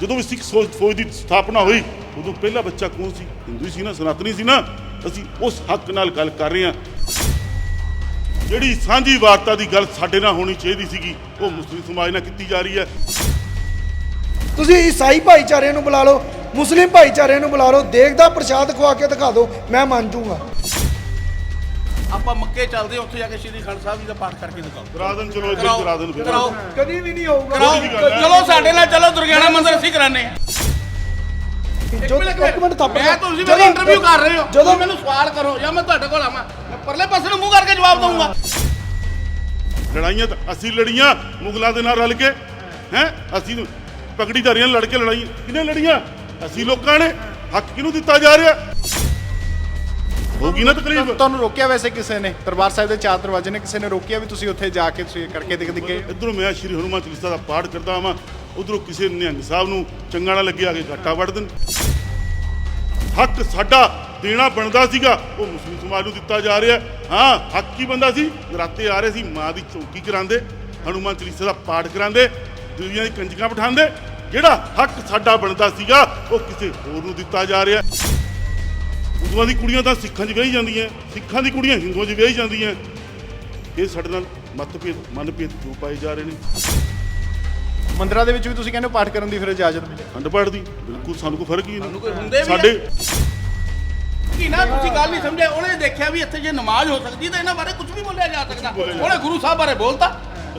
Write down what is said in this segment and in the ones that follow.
ਜਦੋਂ ਵੀ ਸਿੱਖ ਸੋਚ ਫੌਜ ਦੀ ਸਥਾਪਨਾ ਹੋਈ, ਉਦੋਂ ਪਹਿਲਾ ਬੱਚਾ ਕੌਣ ਸੀ? ਹਿੰਦੂ ਸੀ ਨਾ, ਸਨਾਤਨੀ ਸੀ ਨਾ? ਅਸੀਂ ਉਸ ਹੱਕ ਨਾਲ ਗੱਲ ਕਰ ਰਹੇ ਹਾਂ। ਜਿਹੜੀ ਸਾਂਝੀ ਵਾਰਤਾ ਦੀ ਗੱਲ ਸਾਡੇ ਨਾਲ ਹੋਣੀ ਚਾਹੀਦੀ ਸੀਗੀ, ਉਹ ਮੁਸਲਿਮ ਸਮਾਜ ਨਾਲ ਕੀਤੀ ਜਾ ਰਹੀ ਹੈ। ਤੁਸੀਂ ਈਸਾਈ ਭਾਈਚਾਰੇ ਨੂੰ ਬੁਲਾ ਲਓ, ਮੁਸਲਿਮ ਭਾਈਚਾਰੇ ਨੂੰ ਬੁਲਾ ਲਓ ਦੇਖਦਾ ਪ੍ਰਸ਼ਾਦ ਖਵਾ ਕੇ ਦਿਖਾ ਦਿਓ, ਮੈਂ ਮੰਨ ਜੂੰਗਾ। ਆਪਾਂ ਮੱਕੇ ਚੱਲਦੇ ਹਾਂ, ਉੱਥੇ ਜਾ ਕੇ ਸ਼੍ਰੀ ਖੰਡ ਸਾਹਿਬ ਜੀ ਦਾ ਪਾਠ ਕਰਕੇ ਦਿਖਾਓ। ਦਰਾਦਨ ਚਲੋ ਇੱਧਰ ਕਰਾਓ ਦਰਾਦਨ ਫਿਰ। ਕਰਾਓ। ਕਦੀ ਵੀ ਨਹੀਂ ਹੋਊਗਾ। ਕਰਾਓ ਦੀ ਗੱਲ ਹੈ। ਚਲੋ ਸਾਡੇ ਨਾਲ ਚਲੋ ਦੁਰਗਿਆਣਾ ਮੰਦਿਰ ਅਸੀਂ ਕਰਾਨੇ ਆ ਜੋ ਇੱਕ ਮਿੰਟ ਥੱਪ ਮੈਂ ਤੁਸੀਂ ਮੇਰੀ ਇੰਟਰਵਿਊ ਕਰ ਰਹੇ ਹੋ ਜਦੋਂ ਮੈਨੂੰ ਸਵਾਲ ਕਰੋ ਜਾਂ ਮੈਂ ਤੁਹਾਡੇ ਕੋਲ ਆਵਾਂ। ਮੈਂ ਪਰਲੇ ਪਾਸੇ ਨੂੰ ਮੂੰਹ ਕਰਕੇ ਜਵਾਬ ਦਊਂਗਾ। ਲੜਾਈਆਂ ਤਾਂ ਅਸੀਂ ਲੜੀਆਂ ਮੁਗਲਾਂ ਦੇ ਨਾਲ ਰਲ ਕੇ। ਹੈ? ਅਸੀਂ ਪਗੜੀਧਾਰੀਆਂ ਨਾਲ ਲੜ ਕੇ ਲੜਾਈ ਕਿਹਨੇ ਲੜੀਆਂ? ਅਸੀਂ ਲੋਕਾਂ ਨੇ। ਹੱਕ ਕਿਹਨੂੰ ਦਿੱਤਾ ਜਾ ਰਿਹਾ? ਹੋਗੀ ਨਾ ਤਕਲੀਫ? ਤੁਹਾਨੂੰ ਰੋਕਿਆ ਵੈਸੇ ਕਿਸੇ ਨੇ? ਦਰਬਾਰ ਸਾਹਿਬ ਦੇ ਚਾਰ ਦਰਵਾਜ਼ੇ ਨੇ ਕਿਸੇ ਨੇ ਰੋਕਿਆ ਵੀ ਤੁਸੀਂ ਉੱਥੇ ਜਾ ਕੇ ਤੁਸੀਂ ਕਰਕੇ ਦਿਖ ਦਿਖੇ? ਇਧਰੋਂ ਮੈਂ ਸ਼੍ਰੀ ਹਨੂਮਾਨ ਚਾਲੀਸਾ ਦਾ ਪਾਠ ਕਰਦਾ ਹਾਂ ਉਧਰੋਂ ਕਿਸੇ ਨਿਹੰਗ ਸਾਹਿਬ ਨੂੰ ਚੰਗਾ ਨਾ ਲੱਗਿਆ ਕਿ ਘਾਟਾ ਵੜ ਦੇਣ। ਹੱਕ ਸਾਡਾ ਦੇਣਾ ਬਣਦਾ ਸੀਗਾ ਉਹ ਮੁਸਲਿਮ ਸਮਾਜ ਨੂੰ ਦਿੱਤਾ ਜਾ ਰਿਹਾ। ਹਾਂ ਹੱਕ ਕੀ ਬੰਦਾ ਸੀ? ਨਰਾਤੇ ਆ ਰਹੇ ਸੀ ਮਾਂ ਦੀ ਚੌਕੀ ਕਰਾਉਂਦੇ ਹਨੂਮਾਨ ਚਾਲੀਸਾ ਦਾ ਪਾਠ ਕਰਾਉਂਦੇ ਦੁਨੀਆ ਦੀ ਕੰਜਕਾਂ ਬਿਠਾਉਂਦੇ। ਜਿਹੜਾ ਹੱਕ ਸਾਡਾ ਬਣਦਾ ਸੀਗਾ ਉਹ ਕਿਸੇ ਹੋਰ ਨੂੰ ਦਿੱਤਾ ਜਾ ਰਿਹਾ। ਉਦੋਂ ਦੀ ਕੁੜੀਆਂ ਤਾਂ ਸਿੱਖਾਂ 'ਚ ਵਿਆਹੀ ਜਾਂਦੀਆਂ ਸਿੱਖਾਂ ਦੀ ਕੁੜੀਆਂ ਹਿੰਦੂਆਂ 'ਚ ਵਿਆਹੀ ਜਾਂਦੀਆਂ। ਇਹ ਸਾਡੇ ਨਾਲ ਮਤਭੇਦ ਮਨਭੇਦ ਕਿਉਂ ਪਾਏ ਜਾ ਰਹੇ ਨੇ? ਮੰਦਿਰਾਂ ਦੇ ਵਿੱਚ ਵੀ ਤੁਸੀਂ ਕਹਿੰਦੇ ਹੋ ਪਾਠ ਕਰਨ ਦੀ ਫਿਰ ਇਜਾਜ਼ਤ ਮਿਲੇ। ਖੰਡ ਪਾਠ ਦੀ ਬਿਲਕੁਲ ਸਾਨੂੰ ਕੋਈ ਫ਼ਰਕ ਹੀ ਸਾਨੂੰ ਕੋਈ ਨਹੀਂ ਹੁੰਦੇ ਵੀ ਸਾਡੇ ਕੀ ਨਾ ਤੁਸੀਂ ਗੱਲ ਨਹੀਂ ਸਮਝੇ ਉਹਨੇ ਦੇਖਿਆ ਵੀ ਇੱਥੇ ਜੇ ਨਮਾਜ਼ ਹੋ ਸਕਦੀ ਤਾਂ ਇਹਨਾਂ ਬਾਰੇ ਕੁਝ ਵੀ ਬੋਲਿਆ ਜਾ ਸਕਦਾ। ਉਹਨੇ ਗੁਰੂ ਸਾਹਿਬ ਬਾਰੇ ਬੋਲਤਾ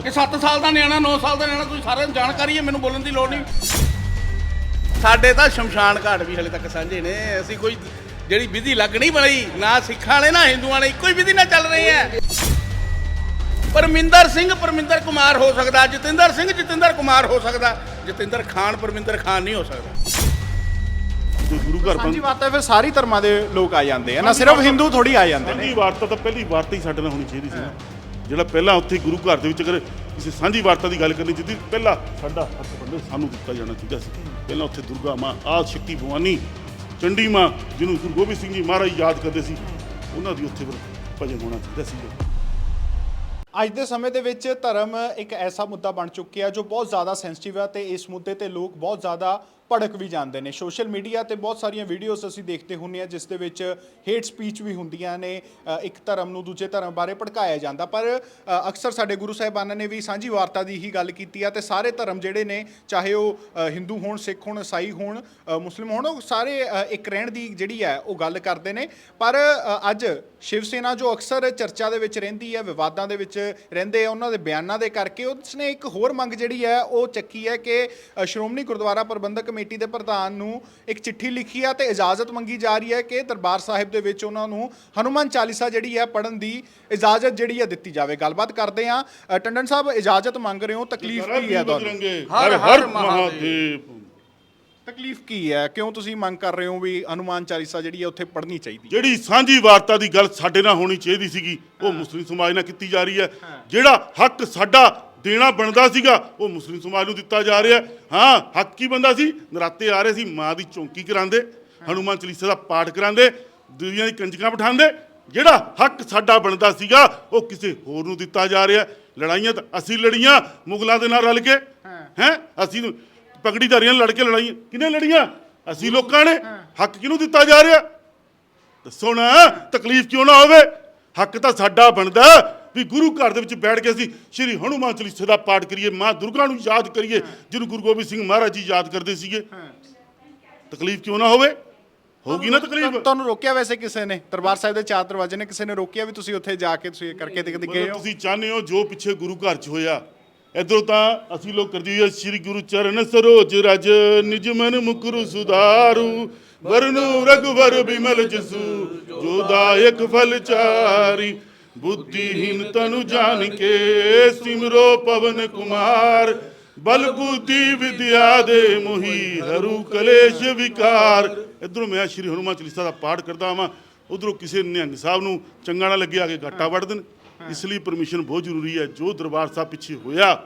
ਕਿ 7 ਸਾਲ ਦਾ ਨਿਆਣਾ 9 ਸਾਲ ਦਾ ਨਿਆਣਾ ਤੁਸੀਂ ਸਾਰਿਆਂ ਨੂੰ ਜਾਣਕਾਰੀ ਹੈ ਮੈਨੂੰ ਬੋਲਣ ਦੀ ਲੋੜ ਨਹੀਂ। ਸਾਡੇ ਤਾਂ ਸ਼ਮਸ਼ਾਨ ਘਾਟ ਵੀ ਹਲੇ ਤੱਕ ਸਾਂਝੇ ਨੇ ਅਸੀਂ ਕੋਈ ਜਿਹੜੀ ਵਿਧੀ ਲੱਗ ਨਹੀਂ ਬਣੀ ਨਾ ਸਿੱਖਾਂ ਨੇ ਨਾ ਹਿੰਦੂਆਂ ਨੇ ਇੱਕੋ ਹੀ ਵਿਧੀ ਨਾਲ ਚੱਲ ਰਹੀ ਹੈ। ਪਰਮਿੰਦਰ ਸਿੰਘ ਪਰਮਿੰਦਰ ਕੁਮਾਰ ਹੋ ਸਕਦਾ ਜਤਿੰਦਰ ਸਿੰਘ ਜਤਿੰਦਰ ਕੁਮਾਰ ਹੋ ਸਕਦਾ ਜਤਿੰਦਰ ਖਾਨ ਪਰਮਿੰਦਰ ਖਾਨ ਨਹੀਂ ਹੋ ਸਕਦਾ। ਗੁਰੂ ਘਰ ਸਾਂਝੀ ਬੰਦ ਬਾਤ ਹੈ ਫਿਰ ਸਾਰੀ ਧਰਮਾਂ ਦੇ ਲੋਕ ਆ ਜਾਂਦੇ ਆ ਨਾ ਸਿਰਫ ਹਿੰਦੂ ਥੋੜੀ ਆ ਜਾਂਦੇ ਨੇ। ਸਾਂਝੀ ਵਾਰਤਾ ਤਾਂ ਪਹਿਲੀ ਵਾਰਤਾ ਹੀ ਸਾਡੇ ਨਾਲ ਹੋਣੀ ਚਾਹੀਦੀ ਸੀ ਨਾ। ਜਿਹੜਾ ਪਹਿਲਾਂ ਉੱਥੇ ਗੁਰੂ ਘਰ ਦੇ ਵਿੱਚ ਅਗਰ ਕਿਸੇ ਸਾਂਝੀ ਵਾਰਤਾ ਦੀ ਗੱਲ ਕਰਨੀ ਚਾਹੀਦੀ ਪਹਿਲਾਂ ਸਾਡਾ ਹੱਕ ਬੰਦੇ ਸਾਨੂੰ ਦਿੱਤਾ ਜਾਣਾ ਚਾਹੀਦਾ ਸੀ। ਪਹਿਲਾਂ ਉੱਥੇ ਦੁਰਗਾ ਮਾਂ ਆਦ ਸ਼ਕਤੀ ਭਵਾਨੀ ਚੰਡੀ ਮਾਂ, ਜਿਹਨੂੰ ਗੁਰੂ ਗੋਬਿੰਦ ਸਿੰਘ ਜੀ ਮਹਾਰਾਜ ਯਾਦ ਕਰਦੇ ਸੀ, ਉਹਨਾਂ ਦੀ ਉੱਥੇ ਫਿਰ ਭਜਨ ਹੋਣਾ ਚਾਹੀਦਾ ਸੀ ਅੱਜ ਦੇ ਸਮੇਂ ਦੇ ਵਿੱਚ ਧਰਮ ਇੱਕ ਐਸਾ ਮੁੱਦਾ ਬਣ ਚੁੱਕਿਆ ਜੋ ਬਹੁਤ ਜ਼ਿਆਦਾ ਸੈਂਸਿਟਿਵ ਹੈ ਤੇ ਇਸ ਮੁੱਦੇ ਤੇ ਲੋਕ ਬਹੁਤ ਜ਼ਿਆਦਾ ਭੜਕ ਵੀ ਜਾਂਦੇ ਨੇ। ਸੋਸ਼ਲ ਮੀਡੀਆ ਤੇ ਬਹੁਤ ਸਾਰੀਆਂ ਵੀਡੀਓਜ਼ ਅਸੀਂ ਦੇਖਦੇ ਹੁੰਨੇ ਆ ਜਿਸ ਦੇ ਵਿੱਚ ਹੇਟ ਸਪੀਚ ਵੀ ਹੁੰਦੀਆਂ ਨੇ ਇੱਕ ਧਰਮ ਨੂੰ ਦੂਜੇ ਧਰਮ ਬਾਰੇ ਭੜਕਾਇਆ ਜਾਂਦਾ। ਪਰ ਅਕਸਰ ਸਾਡੇ ਗੁਰੂ ਸਾਹਿਬਾਨਾਂ ਨੇ ਵੀ ਸਾਂਝੀ ਵਾਰਤਾ ਦੀ ਹੀ ਗੱਲ ਕੀਤੀ ਆ ਤੇ ਸਾਰੇ ਧਰਮ ਜਿਹੜੇ ਨੇ, ਚਾਹੇ ਉਹ ਹਿੰਦੂ ਹੋਣ, ਸਿੱਖ ਹੋਣ, ਈਸਾਈ ਹੋਣ ਮੁਸਲਿਮ ਹੋਣ, ਉਹ ਸਾਰੇ ਇੱਕ ਰਹਿਣ ਦੀ ਜਿਹੜੀ ਹੈ ਉਹ ਗੱਲ ਕਰਦੇ ਨੇ। ਪਰ ਅੱਜ ਸ਼ਿਵ ਸੈਨਾ ਜੋ ਅਕਸਰ ਚਰਚਾ ਦੇ ਵਿੱਚ ਰਹਿੰਦੀ ਹੈ, ਵਿਵਾਦਾਂ ਦੇ ਵਿੱਚ ਰਹਿੰਦੇ ਆ, ਉਹਨਾਂ ਦੇ ਬਿਆਨਾਂ ਦੇ ਕਰਕੇ ਉਸਨੇ ਇੱਕ ਹੋਰ ਮੰਗ ਜਿਹੜੀ ਹੈ, ਉਹ ਚੱਕੀ ਹੈ ਕਿ ਸ਼੍ਰੋਮਣੀ ਗੁਰਦੁਆਰਾ ਪ੍ਰਬੰਧਕ ਕਮੇਟੀ ਦੇ ਪ੍ਰਧਾਨ ਨੂੰ ਇੱਕ ਚਿੱਠੀ ਲਿਖੀ ਹੈ ਤੇ ਇਜਾਜ਼ਤ ਮੰਗੀ ਜਾ ਰਹੀ ਹੈ ਕਿ ਦਰਬਾਰ ਸਾਹਿਬ ਦੇ ਵਿੱਚ ਉਹਨਾਂ ਨੂੰ ਹਨੂਮਾਨ ਚਾਲੀਸਾ ਜਿਹੜੀ ਹੈ ਪੜਨ ਦੀ ਇਜਾਜ਼ਤ ਜਿਹੜੀ ਹੈ ਦਿੱਤੀ ਜਾਵੇ। ਗੱਲਬਾਤ ਕਰਦੇ ਆ ਟੰਡਨ ਸਾਹਿਬ ਇਜਾਜ਼ਤ ਮੰਗ ਰਹੇ ਹੋ? ਤਕਲੀਫ ਕੀ ਹੈ ਤੁਹਾਨੂੰ? ਹਰ ਹਰ ਮਹਾਦੇਵ। ਤਕਲੀਫ ਕੀ ਹੈ? ਕਿਉਂ ਤੁਸੀਂ ਮੰਗ ਕਰ ਰਹੇ ਹੋ ਵੀ ਹਨੂਮਾਨ ਚਾਲੀਸਾ ਜਿਹੜੀ ਹੈ ਉੱਥੇ ਪੜਨੀ ਚਾਹੀਦੀ ਹੈ? ਜਿਹੜੀ ਸਾਂਝੀ ਵਾਰਤਾ ਦੀ ਗੱਲ ਸਾਡੇ ਨਾਲ ਹੋਣੀ ਚਾਹੀਦੀ ਸੀਗੀ ਉਹ ਮੁਸਲਿਮ ਸਮਾਜ ਨਾਲ ਕੀਤੀ ਜਾ ਰਹੀ ਹੈ। ਜਿਹੜਾ ਹੱਕ ਸਾਡਾ ਦੇਣਾ ਬਣਦਾ ਸੀਗਾ ਉਹ ਮੁਸਲਿਮ ਸਮਾਜ ਨੂੰ ਦਿੱਤਾ ਜਾ ਰਿਹਾ। ਹਾਂ ਹੱਕ ਕੀ ਬੰਦਾ ਸੀ? ਨਰਾਤੇ ਆ ਰਹੇ ਸੀ ਮਾਂ ਦੀ ਚੌਕੀ ਕਰਾਉਂਦੇ ਹਨੂਮਾਨ ਚਾਲੀਸਾ ਦਾ ਪਾਠ ਕਰਾਉਂਦੇ ਦੁਨੀਆ ਦੀ ਕੰਜਕਾਂ ਬਿਠਾਉਂਦੇ। ਜਿਹੜਾ ਹੱਕ ਸਾਡਾ ਬਣਦਾ ਸੀਗਾ ਉਹ ਕਿਸੇ ਹੋਰ ਨੂੰ ਦਿੱਤਾ ਜਾ ਰਿਹਾ। ਲੜਾਈਆਂ ਤਾਂ ਅਸੀਂ ਲੜੀਆਂ ਮੁਗਲਾਂ ਦੇ ਨਾਲ ਰਲ ਕੇ। ਹੈ। ਅਸੀਂ ਪਗੜੀਧਾਰੀਆਂ ਨਾਲ ਲੜ ਕੇ ਲੜਾਈਆਂ। ਕਿਹਨੇ ਲੜੀਆਂ? ਅਸੀਂ ਲੋਕਾਂ ਨੇ। ਹੱਕ ਕਿਹਨੂੰ ਦਿੱਤਾ ਜਾ ਰਿਹਾ? ਦੱਸੋ ਨਾ ਤਕਲੀਫ ਕਿਉਂ ਨਾ ਹੋਵੇ? ਹੱਕ ਤਾਂ ਸਾਡਾ ਬਣਦਾ। ਵੀ ਗੁਰੂ ਘਰ ਦੇ ਵਿੱਚ ਬੈਠ ਕੇ ਅਸੀਂ ਸ਼੍ਰੀ ਹਨੂਮਾਨ ਚਾਲੀਸੇ ਦਾ ਪਾਠ ਕਰੀਏ ਮਾਂ ਦੁਰਗਾ ਨੂੰ ਯਾਦ ਕਰੀਏ ਜਿਹਨੂੰ ਗੁਰੂ ਗੋਬਿੰਦ ਸਿੰਘ ਮਹਾਰਾਜ ਜੀ ਯਾਦ ਕਰਦੇ ਸੀਗੇ। ਤਕਲੀਫ ਕਿਉਂ ਨਾ ਹੋਵੇ? ਹੋਗੀ ਨਾ ਤਕਲੀਫ? ਤੁਹਾਨੂੰ ਰੋਕਿਆ ਵੈਸੇ ਕਿਸੇ ਨੇ? ਦਰਬਾਰ ਸਾਹਿਬ ਦੇ ਚਾਰ ਦਰਵਾਜ਼ੇ ਨੇ ਕਿਸੇ ਨੇ ਰੋਕਿਆ ਵੀ ਤੁਸੀਂ ਉੱਥੇ ਜਾ ਕੇ ਤੁਸੀਂ ਕਰਕੇ ਦਿਖ ਦਿਖੇ ਮਤਲਬ ਹੋ? ਤੁਸੀਂ ਚਾਹੁੰਦੇ ਹੋ ਜੋ ਪਿੱਛੇ ਗੁਰੂ ਘਰ 'ਚ ਹੋਇਆ ਇਧਰੋਂ ਤਾਂ ਅਸੀਂ ਲੋਕ ਕਰਦੀ ਹੋਈ ਸ੍ਰੀ ਗੁਰੂ ਚਰਨ ਸਰੋਜ ਰਜ ਨਿਜ ਮਨ ਮੁਕਰ ਸੁਧਾਰੂ ਵਰਨੂ ਰਗਵਰ ਬਿਮਲ ਜਸੂ ਜੋ ਦਾਇਕ ਫਲ ਚਾਰੀ ਬੁੱਧੀਹੀਨ ਤਨੁ ਜਾਣ ਕੇ ਸਿਮਰੋ ਪਵਨ ਕੁਮਾਰ ਬਲ ਬੁੱਧੀ ਵਿਦਿਆ ਦੇ ਮੋਹੀ ਹਰੂ ਕਲੇਸ਼ ਵਿਕਾਰ। ਇਧਰੋਂ ਮੈਂ ਸ਼੍ਰੀ ਹਨੂਮਾਨ ਚਾਲੀਸਾ ਦਾ ਪਾਠ ਕਰਦਾ ਹਾਂ ਉਧਰੋਂ ਕਿਸੇ ਨਿਹੰਗ ਸਾਹਿਬ ਨੂੰ ਚੰਗਾ ਨਾ ਲੱਗਿਆ ਕਿ ਘਾਟਾ ਵੜ ਦੇਣ। ਇਸ ਲਈ ਪਰਮਿਸ਼ਨ ਬਹੁਤ ਜ਼ਰੂਰੀ ਹੈ। ਜੋ ਦਰਬਾਰ ਸਾਹਿਬ ਪਿੱਛੇ ਹੋਇਆ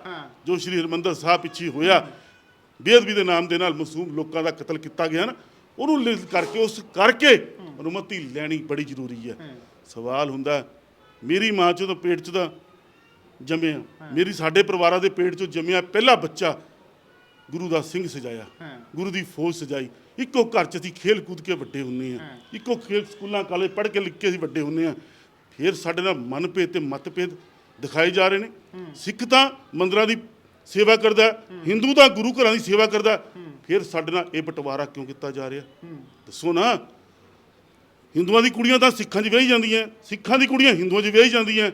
ਜੋ ਸ਼੍ਰੀ ਹਰਿਮੰਦਰ ਸਾਹਿਬ ਪਿੱਛੇ ਹੋਇਆ ਬੇਅਦਬੀ ਦੇ ਨਾਮ ਦੇ ਨਾਲ ਮਾਸੂਮ ਲੋਕਾਂ ਦਾ ਕਤਲ ਕੀਤਾ ਗਿਆ ਨਾ ਉਹਨੂੰ ਲਿਖ ਕਰਕੇ ਉਸ ਕਰਕੇ ਅਨੁਮਤੀ ਲੈਣੀ ਬੜੀ ਜ਼ਰੂਰੀ ਹੈ। ਸਵਾਲ ਹੁੰਦਾ ਮੇਰੀ ਮਾਂ ਚੋਂ ਤਾਂ ਪੇਟ 'ਚ ਤਾਂ ਜੰਮਿਆ ਮੇਰੀ ਸਾਡੇ ਪਰਿਵਾਰਾਂ ਦੇ ਪੇਟ 'ਚੋਂ ਜੰਮਿਆ ਪਹਿਲਾ ਬੱਚਾ ਗੁਰੂ ਦਾ ਸਿੰਘ ਸਜਾਇਆ ਗੁਰੂ ਦੀ ਫੌਜ ਸਜਾਈ। ਇੱਕੋ ਘਰ 'ਚ ਅਸੀਂ ਖੇਲ ਕੂਦ ਕੇ ਵੱਡੇ ਹੁੰਨੇ ਆ। ਇੱਕੋ ਖੇਲ ਸਕੂਲਾਂ ਕਾਲਜ ਪੜ੍ਹ ਕੇ ਲਿਖ ਕੇ ਅਸੀਂ ਵੱਡੇ ਹੁੰਨੇ ਆ। ਫਿਰ ਸਾਡੇ ਨਾਲ ਮਨਭੇਦ ਤੇ ਮਤਭੇਦ ਦਿਖਾਏ ਜਾ ਰਹੇ ਨੇ। ਸਿੱਖ ਤਾਂ ਮੰਦਰਾਂ ਦੀ ਸੇਵਾ ਕਰਦਾ ਹਿੰਦੂ ਤਾਂ ਗੁਰੂ ਘਰਾਂ ਦੀ ਸੇਵਾ ਕਰਦਾ। ਫਿਰ ਸਾਡੇ ਨਾਲ ਇਹ ਬਟਵਾਰਾ ਕਿਉਂ ਕੀਤਾ ਜਾ ਰਿਹਾ? ਦੱਸੋ ਨਾ। ਹਿੰਦੂਆਂ ਦੀ ਕੁੜੀਆਂ ਤਾਂ ਸਿੱਖਾਂ 'ਚ ਵਿਆਹੀ ਜਾਂਦੀਆਂ, ਸਿੱਖਾਂ ਦੀ ਕੁੜੀਆਂ ਹਿੰਦੂਆਂ 'ਚ ਵਿਆਹੀ ਜਾਂਦੀਆਂ।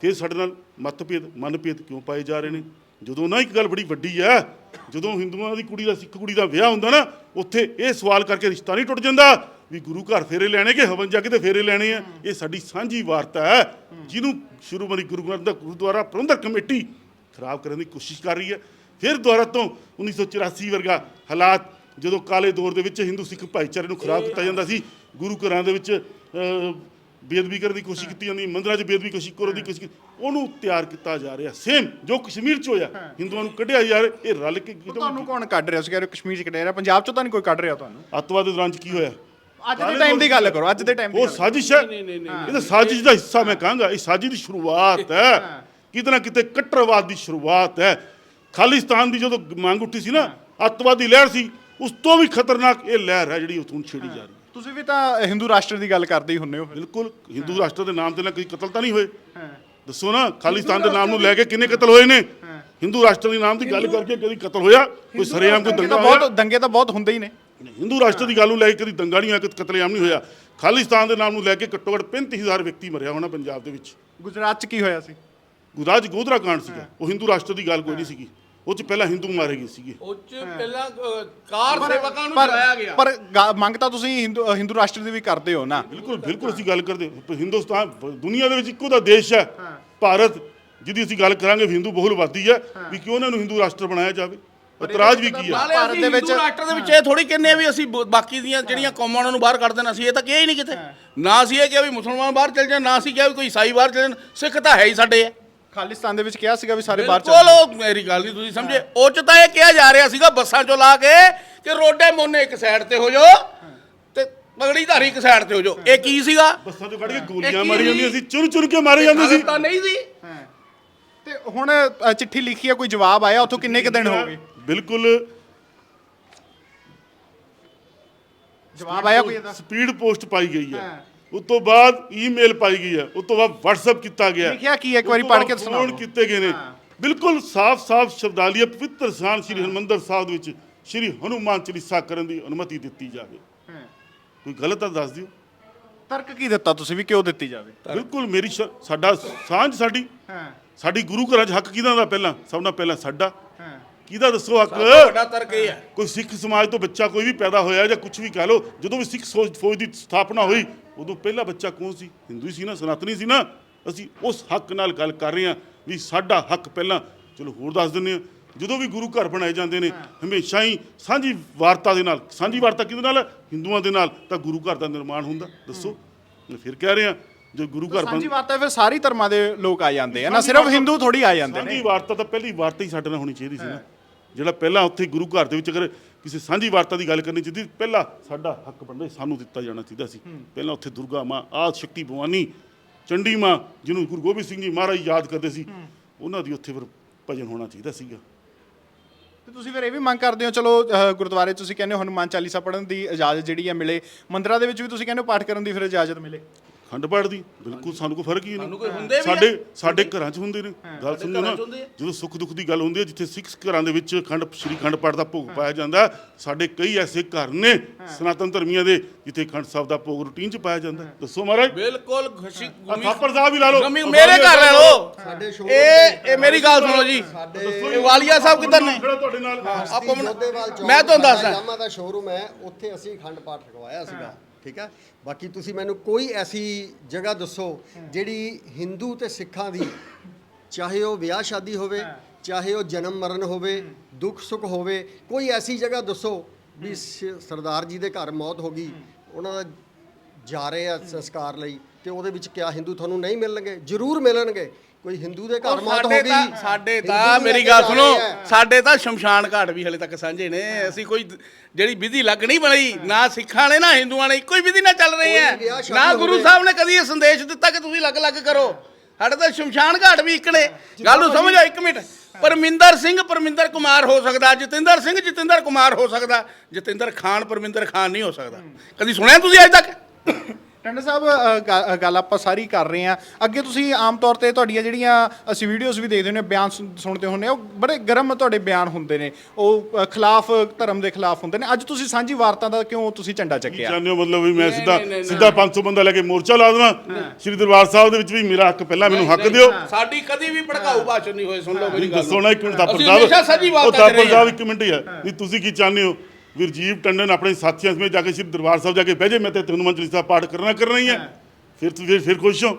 ਫਿਰ ਸਾਡੇ ਨਾਲ ਮਤਭੇਦ, ਮਨਭੇਦ ਕਿਉਂ ਪਾਏ ਜਾ ਰਹੇ ਨੇ? ਜਦੋਂ ਨਾ ਇੱਕ ਗੱਲ ਬੜੀ ਵੱਡੀ ਹੈ, ਜਦੋਂ ਹਿੰਦੂਆਂ ਦੀ ਕੁੜੀ ਦਾ, ਸਿੱਖ ਕੁੜੀ ਦਾ ਵਿਆਹ ਹੁੰਦਾ ਨਾ, ਉੱਥੇ ਇਹ ਸਵਾਲ ਕਰਕੇ ਰਿਸ਼ਤਾ ਨਹੀਂ ਟੁੱਟ ਜਾਂਦਾ ਵੀ ਗੁਰੂ ਘਰ ਫੇਰੇ ਲੈਣੇ ਕਿ ਹਵਨ ਜਾ ਕੇ ਤੇ ਫੇਰੇ ਲੈਣੇ ਆ? ਇਹ ਸਾਡੀ ਸਾਂਝੀ ਵਾਰਤਾ ਹੈ। ਜਿਹਨੂੰ ਸ਼ੁਰੂਮਣੀ ਗੁਰੂ ਗ੍ਰੰਥ ਦਾ ਗੁਰਦੁਆਰਾ ਪ੍ਰਬੰਧਕ ਕਮੇਟੀ ਖਰਾਬ ਕਰਨ ਦੀ ਕੋਸ਼ਿਸ਼ ਕਰ ਰਹੀ ਹੈ। ਫਿਰ ਦੁਆਰਾ ਤੋਂ 1984 ਵਰਗਾ ਹਾਲਾਤ, ਜਦੋਂ ਕਾਲੇ ਦੌਰ ਦੇ ਵਿੱਚ ਹਿੰਦੂ ਸਿੱਖ ਭਾਈਚਾਰੇ ਨੂੰ ਖਰਾਬ ਕੀਤਾ ਜਾਂਦਾ ਸੀ ਗੁਰੂ ਘਰਾਂ ਦੇ ਵਿੱਚ ਅਹ, ਬੇਅਦਬੀ ਕਰਨ ਦੀ ਕੋਸ਼ਿਸ਼ ਕੀਤੀ ਜਾਂਦੀ ਮੰਦਿਰਾਂ 'ਚ ਬੇਅਦਬੀ ਕੋਸ਼ਿਸ਼ ਕਰਨ ਦੀ ਕੋਸ਼ਿਸ਼ ਕੀਤੀ। ਉਹਨੂੰ ਤਿਆਰ ਕੀਤਾ ਜਾ ਰਿਹਾ ਸੇਮ ਜੋ ਕਸ਼ਮੀਰ 'ਚ ਹੋਇਆ ਹਿੰਦੂਆਂ ਨੂੰ ਕੱਢਿਆ ਜਾ ਰਿਹਾ ਇਹ ਰਲ ਕੇ ਤੁਹਾਨੂੰ ਕੌਣ ਕੱਢ ਰਿਹਾ? ਸੀ ਕਹਿ ਰਹੇ ਹੋ ਕਸ਼ਮੀਰ ਚ ਕੱਢ ਰਿਹਾ ਪੰਜਾਬ ਚੋਂ ਤਾਂ ਨਹੀਂ ਕੋਈ ਕੱਢ ਰਿਹਾ ਤੁਹਾਨੂੰ? ਅੱਤਵਾਦ ਦੇ ਦੌਰਾਨ 'ਚ ਕੀ ਹੋਇਆ? ਅੱਜ ਦੇ ਟਾਈਮ ਦੀ ਗੱਲ ਕਰੋ ਅੱਜ ਦੇ ਟਾਈਮ ਦੀ ਉਹ ਸਾਜ਼ਿਸ਼ ਹੈ। ਇਹ ਤਾਂ ਸਾਜ਼ਿਸ਼ ਦਾ ਹਿੱਸਾ ਮੈਂ ਕਹਾਂਗਾ ਇਹ ਸਾਜ਼ਿਸ਼ ਦੀ ਸ਼ੁਰੂਆਤ ਹੈ। ਕਿਤੇ ਨਾ ਕਿਤੇ ਕੱਟੜਵਾਦ ਦੀ ਸ਼ੁਰੂਆਤ ਹੈ। ਖਾਲਿਸਤਾਨ ਦੀ ਜਦੋਂ ਮੰਗ ਉੱਠੀ ਸੀ ਨਾ ਅੱਤਵਾਦੀ ਲਹਿਰ ਸੀ ਉਸ ਤੋਂ ਵੀ ਖਤਰਨਾਕ ਇਹ ਲਹਿਰ ਹੈ ਜਿਹੜੀ ਉਥੋਂ ਛੇੜੀ ਜਾ ਰਹੀ। ਹੈ ਤੁਸੀਂ ਵੀ ਤਾਂ ਹਿੰਦੂ ਰਾਸ਼ਟਰ ਦੀ ਗੱਲ ਕਰਦੇ ਹੀ ਹੁੰਨੇ ਹੋ ਫਿਰ। ਬਿਲਕੁਲ ਹਿੰਦੂ ਰਾਸ਼ਟਰ ਦੇ ਨਾਮ ਤੇ ਨਾ ਕੋਈ ਕਤਲ ਤਾਂ ਨਹੀਂ ਹੋਏ। ਦੱਸੋ ਨਾ ਖਾਲਿਸਤਾਨ ਦੇ ਨਾਮ ਨੂੰ ਲੈ ਕੇ ਕਿੰਨੇ ਕਤਲ ਹੋਏ ਨੇ? ਹਿੰਦੂ ਰਾਸ਼ਟਰ ਦੇ ਨਾਮ ਦੀ ਗੱਲ ਕਰਕੇ ਕਦੀ ਕਤਲ ਹੋਇਆ? ਕੋਈ ਸਰੇਆਮ ਕੋਈ ਦੰਗਾ ਬਹੁਤ ਦੰਗੇ ਤਾਂ ਬਹੁਤ ਹੁੰਦੇ ਹੀ ਨੇ। ਨਹੀਂ, ਹਿੰਦੂ ਰਾਸ਼ਟਰ ਦੀ ਗੱਲ ਨੂੰ ਲੈ ਕੇ ਕਦੀ ਦੰਗਾ ਨਹੀਂ ਹੋਇਆ ਕਦੀ ਕਤਲੇਆਮ ਨਹੀਂ ਹੋਇਆ। ਖਾਲਿਸਤਾਨ ਦੇ ਨਾਮ ਨੂੰ ਲੈ ਕੇ ਘੱਟੋ ਘੱਟ 35000 ਵਿਅਕਤੀ ਮਰਿਆ ਹੋਣਾ ਪੰਜਾਬ ਦੇ ਵਿੱਚ। ਗੁਜਰਾਤ ਚ ਕੀ ਹੋਇਆ ਸੀ? ਗੁਜਰਾਤ 'ਚ ਗੋਧਰਾ ਕਾਂਡ ਸੀਗਾ। ਉਹ ਹਿੰਦੂ ਰਾਸ਼ਟਰ ਦੀ ਗੱਲ ਕੋਈ ਨਹੀਂ ਸੀਗੀ। ਉਹ ਚ ਪਹਿਲਾਂ ਹਿੰਦੂ ਮਾਰੇ ਗਏ ਸੀਗੇ। ਉਹ ਚ ਪਹਿਲਾਂ ਅ, ਕਾਰ ਸੇਵਕਾਂ ਨੂੰ ਪਰ ਜਲਾਇਆ ਗਿਆ। ਪਰ ਗਾ- ਮੰਗ ਤਾਂ ਤੁਸੀਂ ਹਿੰਦੂ ਹਿੰਦੂ ਰਾਸ਼ਟਰ ਦੀ ਵੀ ਕਰਦੇ ਹੋ ਨਾ। ਬਿਲਕੁਲ ਬਿਲਕੁਲ ਅਸੀਂ ਗੱਲ ਕਰਦੇ ਹਾਂ। ਹਿੰਦੁਸਤਾਨ ਦੁਨੀਆ ਦੇ ਵਿੱਚ ਇੱਕੋ ਦਾ ਦੇਸ਼ ਹੈ। ਭਾਰਤ ਜਿਹਦੀ ਅਸੀਂ ਗੱਲ ਕਰਾਂਗੇ ਵੀ ਹਿੰਦੂ ਬਹੁਲਵਾਦੀ ਹੈ। ਵੀ ਕਿਉਂ ਉਹਨਾਂ ਨੂੰ ਹਿੰਦੂ ਰਾਸ਼ਟਰ ਬਣਾਇਆ ਜਾਵੇ? ਇਤਰਾਜ਼ ਵੀ ਕੀ ਹੈ ਨਾਲੇ ਭਾਰਤ ਅਸੀਂ ਦੇ ਵਿੱਚ- ਹਿੰਦੂ ਰਾਸ਼ਟਰ ਦੇ ਵਿੱਚ ਇਹ ਥੋੜੀ ਕਹਿੰਦੇ ਆ ਵੀ ਅਸੀਂ ਬ- ਬਾਕੀ ਦੀਆਂ ਜਿਹੜੀਆਂ ਕੌਮਾਂ ਉਹਨਾਂ ਨੂੰ ਬਾਹਰ ਕੱਢ ਦੇਣਾ ਸੀ ਇਹ ਤਾਂ ਕਿਹਾ ਹੀ ਨਹੀਂ ਕਿਤੇ। ਨਾ ਅਸੀਂ ਇਹ ਕਿਹਾ ਵੀ ਮੁਸਲਮਾਨ ਬਾਹਰ ਚਲ ਜਾਣ ਨਾ ਅਸੀਂ ਕਿਹਾ ਵੀ ਕੋਈ ਈਸਾਈ ਬਾਹਰ ਚਲ ਜਾਣ। ਸਿੱਖ ਤਾਂ ਹੈ ਹੀ ਸਾਡੇ ਆ ਖਾਲਿਸਤਾਨ ਦੇ ਵਿੱਚ ਕਿਹਾ ਸੀਗਾ ਵੀ ਸਾਰੇ ਬਾਹਰ ਚੱਲ। ਬਿਲਕੁਲ ਉਹ ਮੇਰੀ ਗੱਲ ਨਹੀਂ ਤੁਸੀਂ ਸਮਝੇ। ਉਹ ਚ ਤਾਂ ਇਹ ਕਿਹਾ ਜਾ ਰਿਹਾ ਸੀਗਾ ਬੱਸਾਂ ਚੋਂ ਲਾ ਕੇ ਕਿ ਰੋਡੇ ਮੋਨੇ ਇੱਕ ਸਾਈਡ ਤੇ ਹੋ ਜਾਓ ਤੇ ਪਗੜੀ ਧਾਰੀ ਇੱਕ ਸਾਈਡ ਤੇ ਹੋ ਜਾਓ। ਇਹ ਕੀ ਸੀਗਾ? ਬੱਸਾਂ ਤੋਂ ਕੱਢ ਕੇ ਗੋਲੀਆਂ ਮਾਰੀ ਜਾਂਦੀਆਂ ਸੀ? ਸੀ ਚੁਰ ਚੁਰ ਕੇ ਮਾਰੇ ਜਾਂਦੇ ਸੀ। ਤਾਂ ਨਹੀਂ ਸੀ। ਤੇ ਹੁਣ ਅ, ਚਿੱਠੀ ਲਿਖੀ ਹੈ ਕੋਈ ਜਵਾਬ ਆਇਆ ਉੱਥੋਂ ਕਿੰਨੇ ਕੁ ਦਿਨ ਹੋ ਗਏ? ਬਿਲਕੁਲ। ਜਵਾਬ ਆਇਆ ਕੋਈ ਇਹਦਾ? ਸਪੀਡ ਪੋਸਟ ਪਾਈ ਗਈ ਹੈ। ਉਸ ਤੋਂ ਬਾਅਦ ਈਮੇਲ ਪਾਈ ਗਈ ਹੈ। ਉਸ ਤੋਂ ਬਾਅਦ WhatsApp ਕੀਤਾ ਗਿਆ ਲਿਖਿਆ ਕੀ ਹੈ? ਇੱਕ ਵਾਰੀ ਪੜ੍ਹ ਕੇ ਸੁਣਾਓ। ਫੋਨ ਕੀਤੇ ਗਏ ਨੇ। ਬਿਲਕੁਲ ਸਾਫ਼-ਸਾਫ਼ ਸ਼ਬਦਾਲੀਆ ਪਵਿੱਤਰ ਸਥਾਨ ਸ੍ਰੀ ਹਰਿਮੰਦਰ ਸਾਹਿਬ ਵਿੱਚ ਸ੍ਰੀ ਹਨੂਮਾਨ ਚਾਲੀਸਾ ਕਰਨ ਦੀ ਅਨੁਮਤੀ ਦਿੱਤੀ ਜਾਵੇ। ਕੋਈ ਗਲਤ ਤਾਂ ਦੱਸ ਦਿਓ। ਤਰਕ ਕੀ ਦਿੱਤਾ ਤੁਸੀਂ ਵੀ? ਕਿਉਂ ਦਿੱਤੀ ਜਾਵੇ? ਬਿਲਕੁਲ ਮੇਰੀ ਸਾਡਾ ਸਾਂਝ ਸਾਡੀ। ਹਾਂ। ਸਾਡੀ ਗੁਰੂ ਘਰਾਂ 'ਚ ਹੱਕ ਕਿਹਦਾ ਦਾ ਪਹਿਲਾਂ? ਸਭ ਨਾਲ ਪਹਿਲਾਂ ਸਾਡਾ। ਹਾਂ। ਕਿਹਦਾ ਦੱਸੋ ਹੱਕ? ਵੱਡਾ ਤਰਕ ਇਹ ਹੈ। ਕੋਈ ਸਿੱਖ ਸਮਾਜ ਤੋਂ ਬੱਚਾ ਕੋਈ ਵੀ ਪੈਦਾ ਹੋਇਆ ਜਾਂ ਕੁਝ ਵੀ ਕਹ ਲਓ ਜਦੋਂ ਵੀ ਸਿੱਖ ਫੌਜ ਦੀ ਸਥਾਪਨਾ ਹੋਈ ਉਦੋਂ ਪਹਿਲਾ ਬੱਚਾ ਕੌਣ ਸੀ? ਹਿੰਦੂ ਹੀ ਸੀ ਨਾ ਸਨਾਤਨੀ ਸੀ ਨਾ। ਅਸੀਂ ਉਸ ਹੱਕ ਨਾਲ ਗੱਲ ਕਰ ਰਹੇ ਹਾਂ ਵੀ ਸਾਡਾ ਹੱਕ ਪਹਿਲਾਂ ਚਲੋ ਹੋਰ ਦੱਸ ਦਿੰਦੇ ਹਾਂ। ਜਦੋਂ ਵੀ ਗੁਰੂ ਘਰ ਬਣਾਏ ਜਾਂਦੇ ਨੇ ਹਮੇਸ਼ਾ ਹੀ ਸਾਂਝੀ ਵਾਰਤਾ ਦੇ ਨਾਲ ਸਾਂਝੀ ਵਾਰਤਾ ਕਿਹਦੇ ਨਾਲ? ਹਿੰਦੂਆਂ ਦੇ ਨਾਲ ਤਾਂ ਗੁਰੂ ਘਰ ਦਾ ਨਿਰਮਾਣ ਹੁੰਦਾ। ਦੱਸੋ। ਮੈਂ ਫਿਰ ਕਹਿ ਰਿਹਾ ਜੋ ਗੁਰੂ ਘਰ ਸਾਂਝੀ ਵਾਰਤਾ ਫਿਰ ਸਾਰੀ ਧਰਮਾਂ ਦੇ ਲੋਕ ਆ ਜਾਂਦੇ ਆ ਨਾ ਸਿਰਫ ਹਿੰਦੂ ਥੋੜੀ ਆ ਜਾਂਦੇ ਸਾਂਝੀ ਨੇ ਵਾਰਤਾ ਤਾਂ ਪਹਿਲੀ ਵਾਰਤਾ ਹੀ ਸਾਡੇ ਨਾਲ ਹੋਣੀ ਚਾਹੀਦੀ ਸੀ ਨਾ। ਜਿਹੜਾ ਪਹਿਲਾਂ ਉੱਥੇ ਗੁਰੂ ਘਰ ਦੇ ਵਿੱਚ ਅਗਰ ਕਿਸੇ ਸਾਂਝੀ ਵਾਰਤਾ ਦੀ ਗੱਲ ਕਰਨੀ ਚਾਹੀਦੀ ਪਹਿਲਾਂ ਸਾਡਾ ਹੱਕ ਬਣਦਾ ਸਾਨੂੰ ਦਿੱਤਾ ਜਾਣਾ ਚਾਹੀਦਾ ਸੀ। ਪਹਿਲਾਂ ਉੱਥੇ ਦੁਰਗਾ ਮਾਂ ਆਦ ਸ਼ਕਤੀ ਭਵਾਨੀ ਚੰਡੀ ਮਾਂ ਜਿਹਨੂੰ ਗੁਰੂ ਗੋਬਿੰਦ ਸਿੰਘ ਜੀ ਮਹਾਰਾਜ ਯਾਦ ਕਰਦੇ ਸੀ ਉਹਨਾਂ ਦੀ ਉੱਥੇ ਫਿਰ ਭਜਨ ਹੋਣਾ ਚਾਹੀਦਾ ਸੀਗਾ। ਤੇ ਤੁਸੀਂ ਫਿਰ ਇਹ ਵੀ ਮੰਗ ਕਰਦੇ ਹੋ ਚਲੋ ਗੁਰਦੁਆਰੇ ਤੁਸੀਂ ਕਹਿੰਦੇ ਹੋ ਹਨੂਮਾਨ ਚਾਲੀਸਾ ਪੜ੍ਹਨ ਦੀ ਇਜਾਜ਼ਤ ਜਿਹੜੀ ਹੈ ਮਿਲੇ ਮੰਦਰਾਂ ਦੇ ਵਿੱਚ ਵੀ ਤੁਸੀਂ ਕਹਿੰਦੇ ਹੋ ਪਾਠ ਕਰਨ ਦੀ ਫਿਰ ਇਜਾਜ਼ਤ ਮਿਲੇ। ਖੰਡ ਪਾਠ ਦੀ ਬਿਲਕੁਲ ਸਾਨੂੰ ਕੋਈ ਫ਼ਰਕ ਹੀ ਸਾਨੂੰ ਨਹੀਂ ਕੋਈ ਹੁੰਦੇ ਵੀ ਆ। ਸਾਡੇ ਸਾਡੇ ਘਰਾਂ 'ਚ ਹੁੰਦੇ ਨੇ। ਗੱਲ ਸੁਣੋ ਨਾ ਘਰਾਂ 'ਚ ਹੁੰਦੇ ਆ। ਜਦੋਂ ਸੁੱਖ ਦੁੱਖ ਦੀ ਗੱਲ ਹੁੰਦੀ ਹੈ ਜਿੱਥੇ ਸਿੱਖ ਘਰਾਂ ਦੇ ਵਿੱਚ ਖੰਡ ਸ਼੍ਰੀ ਖੰਡ ਪਾਠ ਦਾ ਭੋਗ ਪਾਇਆ ਜਾਂਦਾ ਹੈ, ਸਾਡੇ ਕਈ ਐਸੇ ਘਰ ਨੇ ਸਨਾਤਨ ਧਰਮੀਆਂ ਦੇ ਜਿੱਥੇ ਖੰਡ ਸਾਹਿਬ ਦਾ ਭੋਗ ਰੂਟੀਨ 'ਚ ਪਾਇਆ ਜਾਂਦਾ। ਹੈ। ਦੱਸੋ ਮਹਾਰਾਜ। ਬਿਲਕੁਲ ਖੁਸ਼ੀ ਆਹ ਥਾਪਰ ਸਾਹਿਬ ਹੀ ਲਾ ਲਓ। ਗਮੀ ਮੇਰੇ ਘਰ ਲੈ ਲਓ। ਇਹ ਇਹ ਮੇਰੀ ਗੱਲ ਸੁਣੋ ਜੀ। ਇਹ ਵਾਲੀਆ ਸਾਹਿਬ ਕਿੱਧਰ ਨੇ? ਤੁਹਾਡੇ ਨਾਲ। ਆਪਾਂ ਮੈਂ ਤੁਹਾਨੂੰ ਦੱਸਦਾ। ਯਾਮਾ ਦਾ ਸ਼ੋਰੂਮ ਹੈ ਉੱਥੇ ਅਸੀਂ ਅਖੰਡ ਪਾਠ ਰਖਵਾਇਆ ਸੀਗਾ। ਠੀਕ ਹੈ ਬਾਕੀ ਤੁਸੀਂ ਮੈਨੂੰ ਕੋਈ ਐਸੀ ਜਗ੍ਹਾ ਦੱਸੋ ਜਿਹੜੀ ਹਿੰਦੂ ਤੇ ਸਿੱਖਾਂ ਦੀ ਚਾਹੇ ਉਹ ਵਿਆਹ ਸ਼ਾਦੀ ਹੋਵੇ ਚਾਹੇ ਉਹ ਜਨਮ ਮਰਨ ਹੋਵੇ ਦੁੱਖ ਸੁੱਖ ਹੋਵੇ ਕੋਈ ਐਸੀ ਜਗ੍ਹਾ ਦੱਸੋ ਵੀ ਸਰਦਾਰ ਜੀ ਦੇ ਘਰ ਮੌਤ ਹੋ ਗਈ ਉਹਨਾਂ ਦਾ ਜਾ ਰਹੇ ਆ ਸੰਸਕਾਰ ਲਈ ਤੇ ਉਹਦੇ ਵਿੱਚ ਕਿਆ ਹਿੰਦੂ ਤੁਹਾਨੂੰ ਨਹੀਂ ਮਿਲਣਗੇ? ਜ਼ਰੂਰ ਮਿਲਣਗੇ। ਕੋਈ ਹਿੰਦੂ ਦੇ ਘਰ ਮੌਤ ਹੋ ਸਾਡੇ ਗਈ। ਤਾਂ ਸਾਡੇ ਹਿੰਦੂ ਤਾਂ ਮੇਰੀ ਗੱਲ ਸੁਣੋ। ਸਾਡੇ ਤਾਂ ਸ਼ਮਸ਼ਾਨ ਘਾਟ ਵੀ ਹਲੇ ਤੱਕ ਸਾਂਝੇ ਨੇ। ਅਸੀਂ ਕੋਈ ਜਿਹੜੀ ਵਿਧੀ ਲੱਗ ਨਹੀਂ ਬਣੀ ਨਾ ਸਿੱਖਾਂ ਵਾਲੇ ਨਾ ਹਿੰਦੂਆਂ ਵਾਲੇ ਇੱਕੋ ਹੀ ਵਿਧੀ ਨਾਲ ਚੱਲ ਰਹੇ ਕੋਈ ਸ਼ਾਦੀ ਨਾ ਗੁਰੂ। ਸਾਹਿਬ ਨੇ ਕਦੀ ਇਹ ਸੰਦੇਸ਼ ਦਿੱਤਾ ਕਿ ਤੁਸੀਂ ਅਲੱਗ-ਅਲੱਗ ਕਰੋ। ਸਾਡੇ ਤਾਂ ਸ਼ਮਸ਼ਾਨ ਘਾਟ ਵੀ ਇੱਕ ਨੇ। ਗੱਲ ਨੂੰ ਸਮਝੋ ਇੱਕ ਮਿੰਟ। ਪਰਮਿੰਦਰ ਸਿੰਘ ਪਰਮਿੰਦਰ ਕੁਮਾਰ ਹੋ ਸਕਦਾ। ਜਤਿੰਦਰ ਸਿੰਘ ਜਤਿੰਦਰ ਕੁਮਾਰ ਹੋ ਸਕਦਾ। ਜਤਿੰਦਰ ਖਾਨ ਪਰਮਿੰਦਰ ਖਾਨ ਨਹੀਂ ਹੋ ਸਕਦਾ। ਕਦੀ ਸੁਣਿਆ ਤੁਸੀਂ ਅੱਜ ਤੱਕ? ਟੰਡਾ ਸਾਹਿਬ ਅ, ਗ- ਅ, ਗੱਲ ਆਪਾਂ ਸਾਰੀ ਕਰ ਰਹੇ ਹਾਂ। ਅੱਗੇ ਤੁਸੀਂ ਆਮ ਤੌਰ ਤੇ ਤੁਹਾਡੀਆਂ ਜਿਹੜੀਆਂ ਅਸੀਂ ਵੀਡੀਓਜ਼ ਵੀ ਦੇਖਦੇ ਹੁੰਦੇ ਹਾਂ, ਬਿਆਨ ਸੁਣ- ਸੁਣਦੇ ਹੁੰਦੇ ਹਾਂ, ਉਹ ਬੜੇ ਗਰਮ ਤੁਹਾਡੇ ਬਿਆਨ ਹੁੰਦੇ ਨੇ। ਉਹ ਖਿਲਾਫ ਧਰਮ ਦੇ ਖਿਲਾਫ ਹੁੰਦੇ ਨੇ। ਅੱਜ ਤੁਸੀਂ ਸਾਂਝੀ ਵਾਰਤਾ ਦਾ ਕਿਉਂ ਤੁਸੀਂ ਝੰਡਾ ਚੱਕਿਆ? ਚਾਹੁੰਦੇ ਹੋ? ਮਤਲਬ ਵੀ ਮੈਂ ਨਹੀਂ, ਸਿੱਧਾ ਨਹੀਂ, ਨਹੀਂ, ਸਿੱਧਾ 500 ਬੰਦਾ ਲੈ ਕੇ ਮੋਰਚਾ ਲਾ ਦੇਵਾਂ? ਸ਼੍ਰੀ ਦਰਬਾਰ ਸਾਹਿਬ ਦੇ ਵਿੱਚ ਵੀ ਮੇਰਾ ਹੱਕ ਪਹਿਲਾਂ ਮੈਨੂੰ ਹੱਕ ਦਿਓ। ਸਾਡੀ ਕਦੀ ਵੀ ਭੜਕਾਊ ਭਾਸ਼ਣ ਨਹੀਂ ਹੋਏ ਸੁਣ ਲਓ ਮੇਰੀ ਗੱਲ। ਦੱਸੋ ਨਾ ਇੱਕ ਮਿੰਟ ਥਾਪਰ ਅਸੀਂ ਹਮੇਸ਼ਾ ਸਾਹਿਬ ਸੱਚੀ ਉਹ ਬਾਤ ਕਰ ਥਾਪਰ ਸਾਹਿਬ ਇੱਕ ਮਿੰਟ ਹੀ। ਹੈ। ਵੀ ਤੁਸੀਂ ਕੀ ਚਾਹੁੰਦੇ ਹੋ? ਵੀ ਰਜੀਵ ਟੰਡਨ ਆਪਣੇ ਸਾਥੀਆਂ ਸਮੇਤ ਜਾ ਕੇ ਸ਼੍ਰੀ ਦਰਬਾਰ ਸਾਹਿਬ ਜਾ ਕੇ ਬਹਿ ਜੇ ਮੈਂ ਤੇ ਹਨੂੰਮਾਨ ਚਾਲੀਸਾ ਪਾਠ ਕਰਨਾ ਕਰਨਾ ਹੀ ਹੈ। ਫਿਰ ਤੁਸੀਂ ਫਿਰ- ਫਿਰ ਖੁਸ਼ ਹੋ।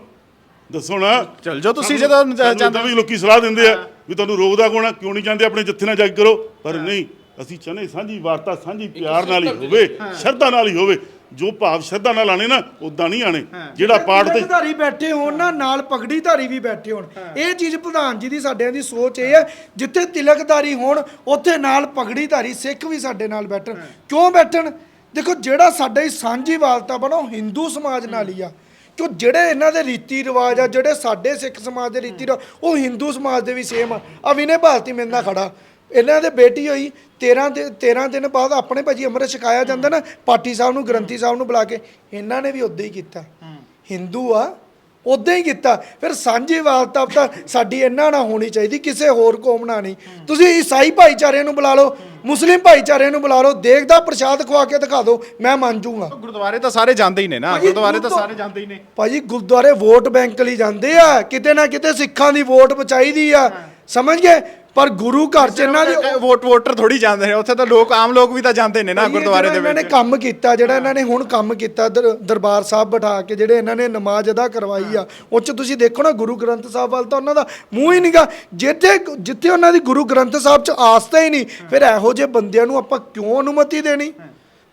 ਦੱਸੋ ਨਾ। ਚਲ ਜਾਓ ਤੁਸੀਂ ਜਦੋਂ ਜਾਂਦੇ ਵੀ ਲੋਕੀ ਸਲਾਹ ਦਿੰਦੇ ਆ ਵੀ ਤੁਹਾਨੂੰ ਰੋਕਦਾ ਕੋਣਾ ਕਿਉਂ ਨਹੀਂ ਜਾਂਦੇ? ਆਪਣੇ ਜੱਥੇ ਨਾਲ ਜਾ ਕੇ ਕਰੋ। ਪਰ ਨਹੀਂ ਅਸੀਂ ਚਾਹੁੰਦੇ ਸਾਂਝੀ ਵਾਰਤਾ ਸਾਂਝੀ ਪਿਆਰ ਨਾਲ ਹੀ ਹੋਵੇ ਸ਼ਰਧਾ ਨਾਲ ਹੀ ਹੋਵੇ। ਜੋ ਭਾਵ ਸ਼ਰਧਾ ਨਾਲ ਆਣੇ ਨਾ ਉਦਾਂ ਨਹੀਂ ਆਣੇ ਜਿਹੜਾ ਪਾਠ ਤੇ ਧਾਰੀ ਬੈਠੇ ਹੋਣ ਨਾ ਨਾਲ ਪਗੜੀ ਧਾਰੀ ਵੀ ਬੈਠੇ ਹੋਣ। ਇਹ ਚੀਜ਼ ਪ੍ਰਧਾਨ ਜੀ ਦੀ ਸਾਡਿਆਂ ਦੀ ਸੋਚ ਇਹ ਹੈ ਜਿੱਥੇ ਤਿਲਕਧਾਰੀ ਹੋਣ ਉੱਥੇ ਨਾਲ ਪਗੜੀ ਧਾਰੀ ਸਿੱਖ ਵੀ ਸਾਡੇ ਨਾਲ ਬੈਠਣ। ਕਿਉਂ ਬੈਠਣ? ਦੇਖੋ ਜਿਹੜਾ ਸਾਡਾ ਹੀ ਸਾਂਝੀ ਵਾਲਤਾ ਬਣਾ ਉਹ ਹਿੰਦੂ ਸਮਾਜ ਨਾਲ ਹੀ ਆ। ਕਿਉਂ ਜਿਹੜੇ ਇਹਨਾਂ ਦੇ ਰੀਤੀ ਰਿਵਾਜ ਆ ਜਿਹੜੇ ਸਾਡੇ ਸਿੱਖ ਸਮਾਜ ਦੇ ਰੀਤੀ ਰਿਵਾਜ ਉਹ ਹਿੰਦੂ ਸਮਾਜ ਦੇ ਵੀ ਸੇਮ ਆ। ਆ ਵਿਨੇ ਭਾਰਤੀ ਮੇਰੇ ਨਾਲ ਖੜਾ। ਇਹਨਾਂ ਦੇ ਬੇਟੀ ਹੋਈ 13 ਦੇ 13 ਦਿਨ ਬਾਅਦ ਆਪਣੇ ਭਾਜੀ ਅੰਮ੍ਰਿਤ ਛਕਾਇਆ ਜਾਂਦਾ ਨਾ ਪਾਟੀ ਸਾਹਿਬ ਨੂੰ ਗ੍ਰੰਥੀ ਸਾਹਿਬ ਨੂੰ ਬੁਲਾ ਕੇ ਇਹਨਾਂ ਨੇ ਵੀ ਉਦਾਂ ਹੀ ਕੀਤਾ। ਹਿੰਦੂ ਆ ਉਦਾਂ ਹੀ ਕੀਤਾ। ਫਿਰ ਸਾਂਝੀ ਵਾਲਤਾ ਤਾਂ ਸਾਡੀ ਇਹਨਾਂ ਨਾਲ ਹੋਣੀ ਚਾਹੀਦੀ ਕਿਸੇ ਹੋਰ ਕੌਮ ਨਾਲ ਨਹੀਂ। ਤੁਸੀਂ ਈਸਾਈ ਭਾਈਚਾਰੇ ਨੂੰ ਬੁਲਾ ਲਓ ਮੁਸਲਿਮ ਭਾਈਚਾਰੇ ਨੂੰ ਬੁਲਾ ਲਓ ਦੇਖ ਦਾ ਪ੍ਰਸ਼ਾਦ ਖਵਾ ਕੇ ਦਿਖਾ ਦਿਓ ਮੈਂ ਮੰਨ ਜੂਗਾ ਗੁਰਦੁਆਰੇ ਤਾਂ ਸਾਰੇ ਜਾਂਦੇ ਹੀ ਨੇ ਨਾ ਗੁਰਦੁਆਰੇ ਤਾਂ ਸਾਰੇ ਜਾਂਦੇ ਹੀ ਨੇ। ਭਾਜੀ ਗੁਰਦੁਆਰੇ ਵੋਟ ਬੈਂਕ ਲਈ ਜਾਂਦੇ ਆ ਕਿਤੇ ਨਾ ਕਿਤੇ ਸਿੱਖਾਂ ਦੀ ਵੋਟ ਬਚਾਈਦੀ ਆ। ਸਮਝ ਗਏ? ਪਰ ਗੁਰੂ ਘਰ ਚ ਇਹਨਾਂ ਦੀ ਵੋਟ ਵੋਟਰ ਥੋੜੀ ਜਾਂਦੇ ਨੇ। ਉੱਥੇ ਤਾਂ ਲੋਕ ਆਮ ਲੋਕ ਵੀ ਤਾਂ ਜਾਂਦੇ ਨੇ ਨਾ ਗੁਰਦੁਆਰੇ ਦੇ ਇਹਨਾਂ ਨੇ ਵਿੱਚ। ਕੰਮ ਕੀਤਾ ਜਿਹੜਾ ਇਹਨਾਂ ਨੇ ਹੁਣ ਕੰਮ ਕੀਤਾ ਦਰ- ਦਰਬਾਰ ਸਾਹਿਬ ਬਿਠਾ ਕੇ ਜਿਹੜੇ ਇਹਨਾਂ ਨੇ ਨਮਾਜ਼ ਅਦਾ ਕਰਵਾਈ ਆ ਉਹ ਚ ਤੁਸੀਂ ਦੇਖੋ ਨਾ ਗੁਰੂ ਗ੍ਰੰਥ ਸਾਹਿਬ ਵੱਲ ਤਾਂ ਉਹਨਾਂ ਦਾ ਮੂੰਹ ਹੀ ਨਹੀਂਗਾ। ਜਿੱਥੇ ਜਿੱਥੇ ਉਹਨਾਂ ਦੀ ਗੁਰੂ ਗ੍ਰੰਥ ਸਾਹਿਬ ਚ ਆਸਥਾ ਹੀ ਨਹੀਂ ਫਿਰ ਇਹੋ ਜਿਹੇ ਬੰਦਿਆਂ ਨੂੰ ਆਪਾਂ ਕਿਉਂ ਅਨੁਮਤੀ ਦੇਣੀ?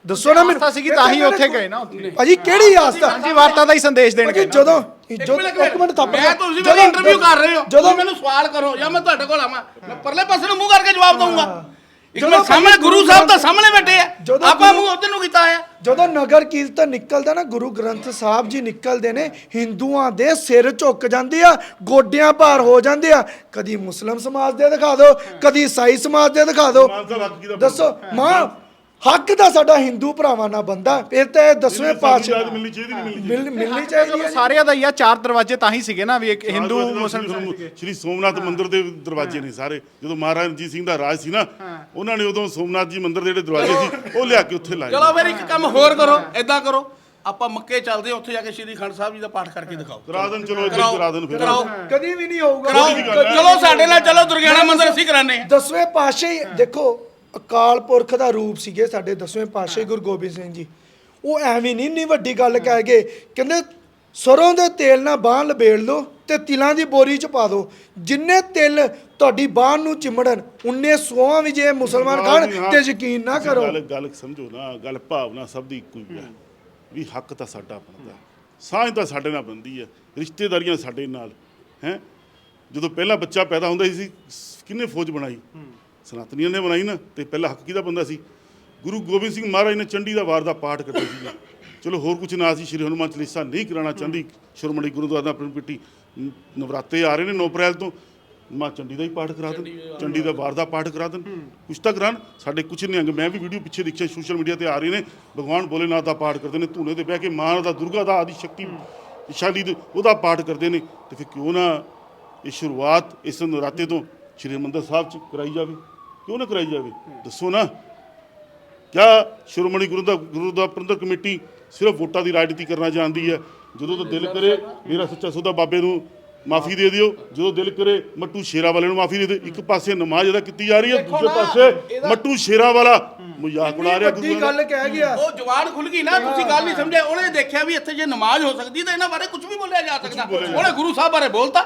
ਦੱਸੋ ਨਾ ਆਸਥਾ ਸੀਗੀ ਤਾਂ ਹੀ ਉੱਥੇ ਗਏ ਨਾ ਉੱਥੇ। ਭਾਜੀ ਕਿਹੜੀ ਆਸਥਾ ਸਾਂਝੀ ਵਾਰਤਾ ਦਾ ਹੀ ਸੰਦੇਸ਼ ਦੇਣ ਭਾਜੀ ਗਏ ਨਾ। ਜਦੋਂ ਇੱਕ ਜਦੋਂ ਮਿੰਟ, ਇੱਕ ਮਿੰਟ ਥੱਪ ਮੈਂ ਤੁਸੀਂ ਮੇਰੀ ਇੰਟਰਵਿਊ ਕਰ ਰਹੇ ਹੋ ਜਦੋਂ ਮੈਨੂੰ ਸਵਾਲ ਕਰੋ ਜਾਂ ਮੈਂ ਤੁਹਾਡੇ ਕੋਲ ਆਵਾਂ। ਮੈਂ ਪਰਲੇ ਪਾਸੇ ਨੂੰ ਮੂੰਹ ਕਰਕੇ ਜਵਾਬ ਦਊਂਗਾ। ਇੱਕ ਜਦੋਂ ਮਿੰਟ ਸਾਹਮਣੇ ਗੁਰੂ ਸਾਹਿਬ ਤਾਂ ਸਾਹਮਣੇ ਬੈਠੇ ਆ। ਜਦੋਂ ਆਪਾਂ ਗੁਰੂ- ਮੂੰਹ ਉਧਰ ਨੂੰ ਕੀਤਾ ਆ ਜਦੋਂ ਨਗਰ ਕੀਰਤਨ ਨਿਕਲਦਾ ਨਾ ਗੁਰੂ ਗ੍ਰੰਥ ਸਾਹਿਬ ਜੀ ਨਿਕਲਦੇ ਨੇ ਹਿੰਦੂਆਂ ਦੇ ਸਿਰ ਝੁੱਕ ਜਾਂਦੇ ਆ ਗੋਡਿਆਂ ਭਾਰ ਹੋ ਜਾਂਦੇ ਆ। ਕਦੀ ਮੁਸਲਮ ਸਮਾਜ ਦੇ ਦਿਖਾ ਦਿਓ ਕਦੀ ਈਸਾਈ ਸਮਾਜ ਦੇ ਦਿਖਾ ਦਿਓ। ਮਾਨ ਸਾਹਿਬ ਹੱਕ ਕਿਹਦਾ ਦੱਸੋ ਮਾਂ ਹੱਕ ਦਾ ਸਾਡਾ ਹਿੰਦੂ ਭਰਾਵਾਂ ਨਾਲ ਬੰਦਾ ਫਿਰ ਤੇ ਇਹ ਦਸਵੇਂ ਪਾਤਸ਼ਾਹ ਮਿਲਣੀ ਚਾਹੀਦੀ ਨਹੀਂ ਮਿਲਣੀ ਚਾਹੀਦੀ। ਮਿਲ ਮਿਲਣੀ ਚਾਹੀਦੀ ਹੈ ਸਾਰਿਆਂ ਦਾ ਹੀ ਆ ਚਾਰ ਦਰਵਾਜ਼ੇ ਤਾਂ ਹੀ ਸੀਗੇ ਨਾ ਵੀ ਇੱਕ ਹਿੰਦੂ ਮੁਸਲਮਾਨ ਸ਼੍ਰੀ ਸੋਮਨਾਥ ਮੰਦਿਰ ਦੇ ਦਰਵਾਜ਼ੇ ਨੇ ਸਾਰੇ। ਜਦੋਂ ਮਹਾਰਾਜਾ ਰਣਜੀਤ ਸਿੰਘ ਦਾ ਰਾਜ ਸੀ ਨਾ ਉਹਨਾਂ ਨੇ ਉਦੋਂ ਸੋਮਨਾਥ ਜੀ ਮੰਦਿਰ ਦੇ ਜਿਹੜੇ ਦਰਵਾਜ਼ੇ ਸੀ ਉਹ ਲਿਆ ਕੇ ਉੱਥੇ ਲਾਏ। ਚਲੋ ਫਿਰ ਇੱਕ ਕੰਮ ਹੋਰ ਕਰੋ ਏਦਾਂ ਕਰੋ। ਆਪਾਂ ਮੱਕੇ ਚੱਲਦੇ ਹਾਂ, ਉੱਥੇ ਜਾ ਕੇ ਸ਼੍ਰੀ ਖੰਡ ਸਾਹਿਬ ਜੀ ਦਾ ਪਾਠ ਕਰਕੇ ਦਿਖਾਓ। ਕਰਾ ਦੇਣ ਚਲੋ ਇੱਥੇ ਕਰਾ ਦੇਣ ਫਿਰ। ਕਰਾਓ। ਕਦੀ ਵੀ ਨਹੀਂ ਹੋਊਗਾ। ਕਰਾਓ। ਚਲੋ ਸਾਡੇ ਨਾਲ ਚਲੋ ਦੁਰਗਿਆਣਾ ਮੰਦਿਰ ਅਸੀਂ ਕਰਾਨੇ ਆ ਦਸਵੇਂ ਪਾਤਸ਼ਾਹ ਹੀ ਦੇਖੋ ਅਕਾਲ ਪੁਰਖ ਦਾ ਰੂਪ ਸੀਗੇ ਸਾਡੇ ਦਸਵੇਂ ਪਾਤਸ਼ਾਹ ਗੁਰੂ ਗੋਬਿੰਦ ਸਿੰਘ ਜੀ। ਉਹ ਐਵੇਂ ਨਹੀਂ ਇੰਨੀ ਵੱਡੀ ਗੱਲ ਕਹਿ ਗਏ ਕਹਿੰਦੇ ਸਰੋਂ ਦੇ ਤੇਲ ਨਾਲ ਬਾਹ ਲਬੇੜ ਲਓ ਤੇ ਤਿਲਾਂ ਦੀ ਬੋਰੀ ਚ ਪਾ ਦਿਓ। ਜਿੰਨੇ ਤਿਲ ਤੁਹਾਡੀ ਬਾਹ ਨੂੰ ਚਿਮੜਨ ਉਨੇ ਸੋਹਾਂ ਵੀ ਜੇ ਮੁਸਲਮਾਨ ਖਾਣ। ਤੇ ਯਕੀਨ ਨਾ ਕਰੋ। ਗੱਲ ਗੱਲ ਸਮਝੋ ਨਾ ਗੱਲ ਭਾਵਨਾ ਸਭ ਦੀ ਇੱਕੋ ਹੀ ਹੈ ਵੀ ਹੱਕ ਤਾਂ ਸਾਡਾ ਬਣਦਾ ਸਾਂਝ ਤਾਂ ਸਾਡੇ ਨਾਲ ਬਣਦੀ ਹੈ ਰਿਸ਼ਤੇਦਾਰੀਆਂ ਸਾਡੇ ਨਾਲ ਹੈ। ਜਦੋਂ ਪਹਿਲਾ ਬੱਚਾ ਪੈਦਾ ਹੁੰਦਾ ਸੀ ਕਿਹਨੇ ਫੌਜ ਬਣਾਈ? ਸਨਾਤਨੀਆਂ ਨੇ ਬਣਾਈ ਨਾ ਤੇ ਪਹਿਲਾ ਹੱਕ ਕਿਹਦਾ ਬੰਦਾ ਸੀ? ਗੁਰੂ ਗੋਬਿੰਦ ਸਿੰਘ ਮਹਾਰਾਜ ਨੇ ਚੰਡੀ ਦਾ ਵਾਰ ਦਾ ਪਾਠ ਕਰਦੇ ਸੀ ਚਲੋ ਹੋਰ ਕੁਝ ਨਾ ਸੀ ਸ਼੍ਰੀ ਹਨੂਮਾਨ ਚਾਲੀਸਾ ਨਹੀਂ ਕਰਾਉਣਾ ਚਾਹੁੰਦੀ ਸ਼੍ਰੋਮਣੀ ਗੁਰਦੁਆਰਾ ਦਾ ਆਪਣੀ ਪਿੱਟੀ ਨਵਰਾਤੇ ਆ ਰਹੇ ਨੇ 9 ਅਪ੍ਰੈਲ ਤੋਂ। ਮਾਂ ਚੰਡੀ ਦਾ ਹੀ ਪਾਠ ਕਰਾ ਦੇਣ ਚੰਡੀ ਦਾ ਵਾਰ ਦਾ ਪਾਠ ਕਰਾ ਦੇਣ। ਕੁਛ ਤਾਂ ਕਰਾਉਣ ਸਾਡੇ ਕੁਛ ਨਹੀਂ ਅੰਗ ਮੈਂ ਵੀ ਵੀਡੀਓ ਪਿੱਛੇ ਦੇਖਿਆ ਸੋਸ਼ਲ ਮੀਡੀਆ ਤੇ ਆ ਰਹੇ ਨੇ। ਭਗਵਾਨ ਭੋਲੇਨਾਥ ਦਾ ਪਾਠ ਕਰਦੇ ਨੇ ਧੂਨੇ ਤੇ ਬਹਿ ਕੇ ਮਾਂ ਦਾ ਦੁਰਗਾ ਦਾ ਆਦਿ ਸ਼ਕਤੀ ਸ਼ਾਲੀ ਦੇ ਉਹਦਾ ਪਾਠ ਕਰਦੇ ਨੇ। ਤੇ ਫਿਰ ਕਿਉਂ ਨਾ ਇਹ ਸ਼ੁਰੂਆਤ ਇਸ ਨਰਾਤੇ ਤੋਂ ਸ਼੍ਰੀ ਹਰਿਮੰਦਰ ਸਾਹਿਬ ਚ ਕਰਾਈ ਜਾਵੇ? ਕਿਉਂ ਨਾ ਕਰਾਈ ਜਾਵੇ? ਦੱਸੋ ਨਾ। ਕਿਆ ਸ਼੍ਰੋਮਣੀ ਗੁਰੂ ਦਾ ਗੁਰੂ ਦਾ ਪ੍ਰਬੰਧਕ ਕਮੇਟੀ ਸਿਰਫ ਵੋਟਾਂ ਦੀ ਰਾਜਨੀਤੀ ਕਰਨਾ ਜਾਣਦੀ ਹੈ? ਜਦੋਂ ਤਾਂ ਦਿਲ ਕਰੇ, ਮੇਰਾ ਸੱਚਾ ਸੌਦਾ ਬਾਬੇ ਨੂੰ ਮਾਫੀ ਦੇ ਦਿਓ ਜਦੋਂ ਦਿਲ ਕਰੇ ਮੱਟੂ ਸ਼ੇਰਾ ਵਾਲੇ ਨੂੰ ਮਾਫੀ ਦੇ ਦਿਓ। ਇੱਕ ਪਾਸੇ ਨਮਾਜ਼ ਅਦਾ ਕੀਤੀ ਜਾ ਰਹੀ ਹੈ ਦੇਖੋ ਦੂਜੇ ਨਾ, ਪਾਸੇ ਇਹਦਾ- ਮੱਟੂ ਸ਼ੇਰਾ ਵਾਲਾ ਮਜ਼ਾਕ ਉਡਾ ਰਿਹਾ ਵੱਡੀ ਗੱਲ ਦਾ। ਕਹਿ ਗਿਆ। ਉਹ ਜਵਾਨ ਖੁੱਲ ਗਈ ਨਾ ਤੁਸੀਂ ਗੱਲ ਨਹੀਂ ਸਮਝੇ ਉਹਨੇ ਦੇਖਿਆ ਵੀ ਇੱਥੇ ਜੇ ਨਮਾਜ਼ ਹੋ ਸਕਦੀ ਤਾਂ ਇਹਨਾਂ ਬਾਰੇ ਕੁਝ ਵੀ ਬੋਲਿਆ ਜਾ ਸਕਦਾ। ਉਹਨੇ ਗੁਰੂ ਸਾਹਿਬ ਬਾਰੇ ਬੋਲਤਾ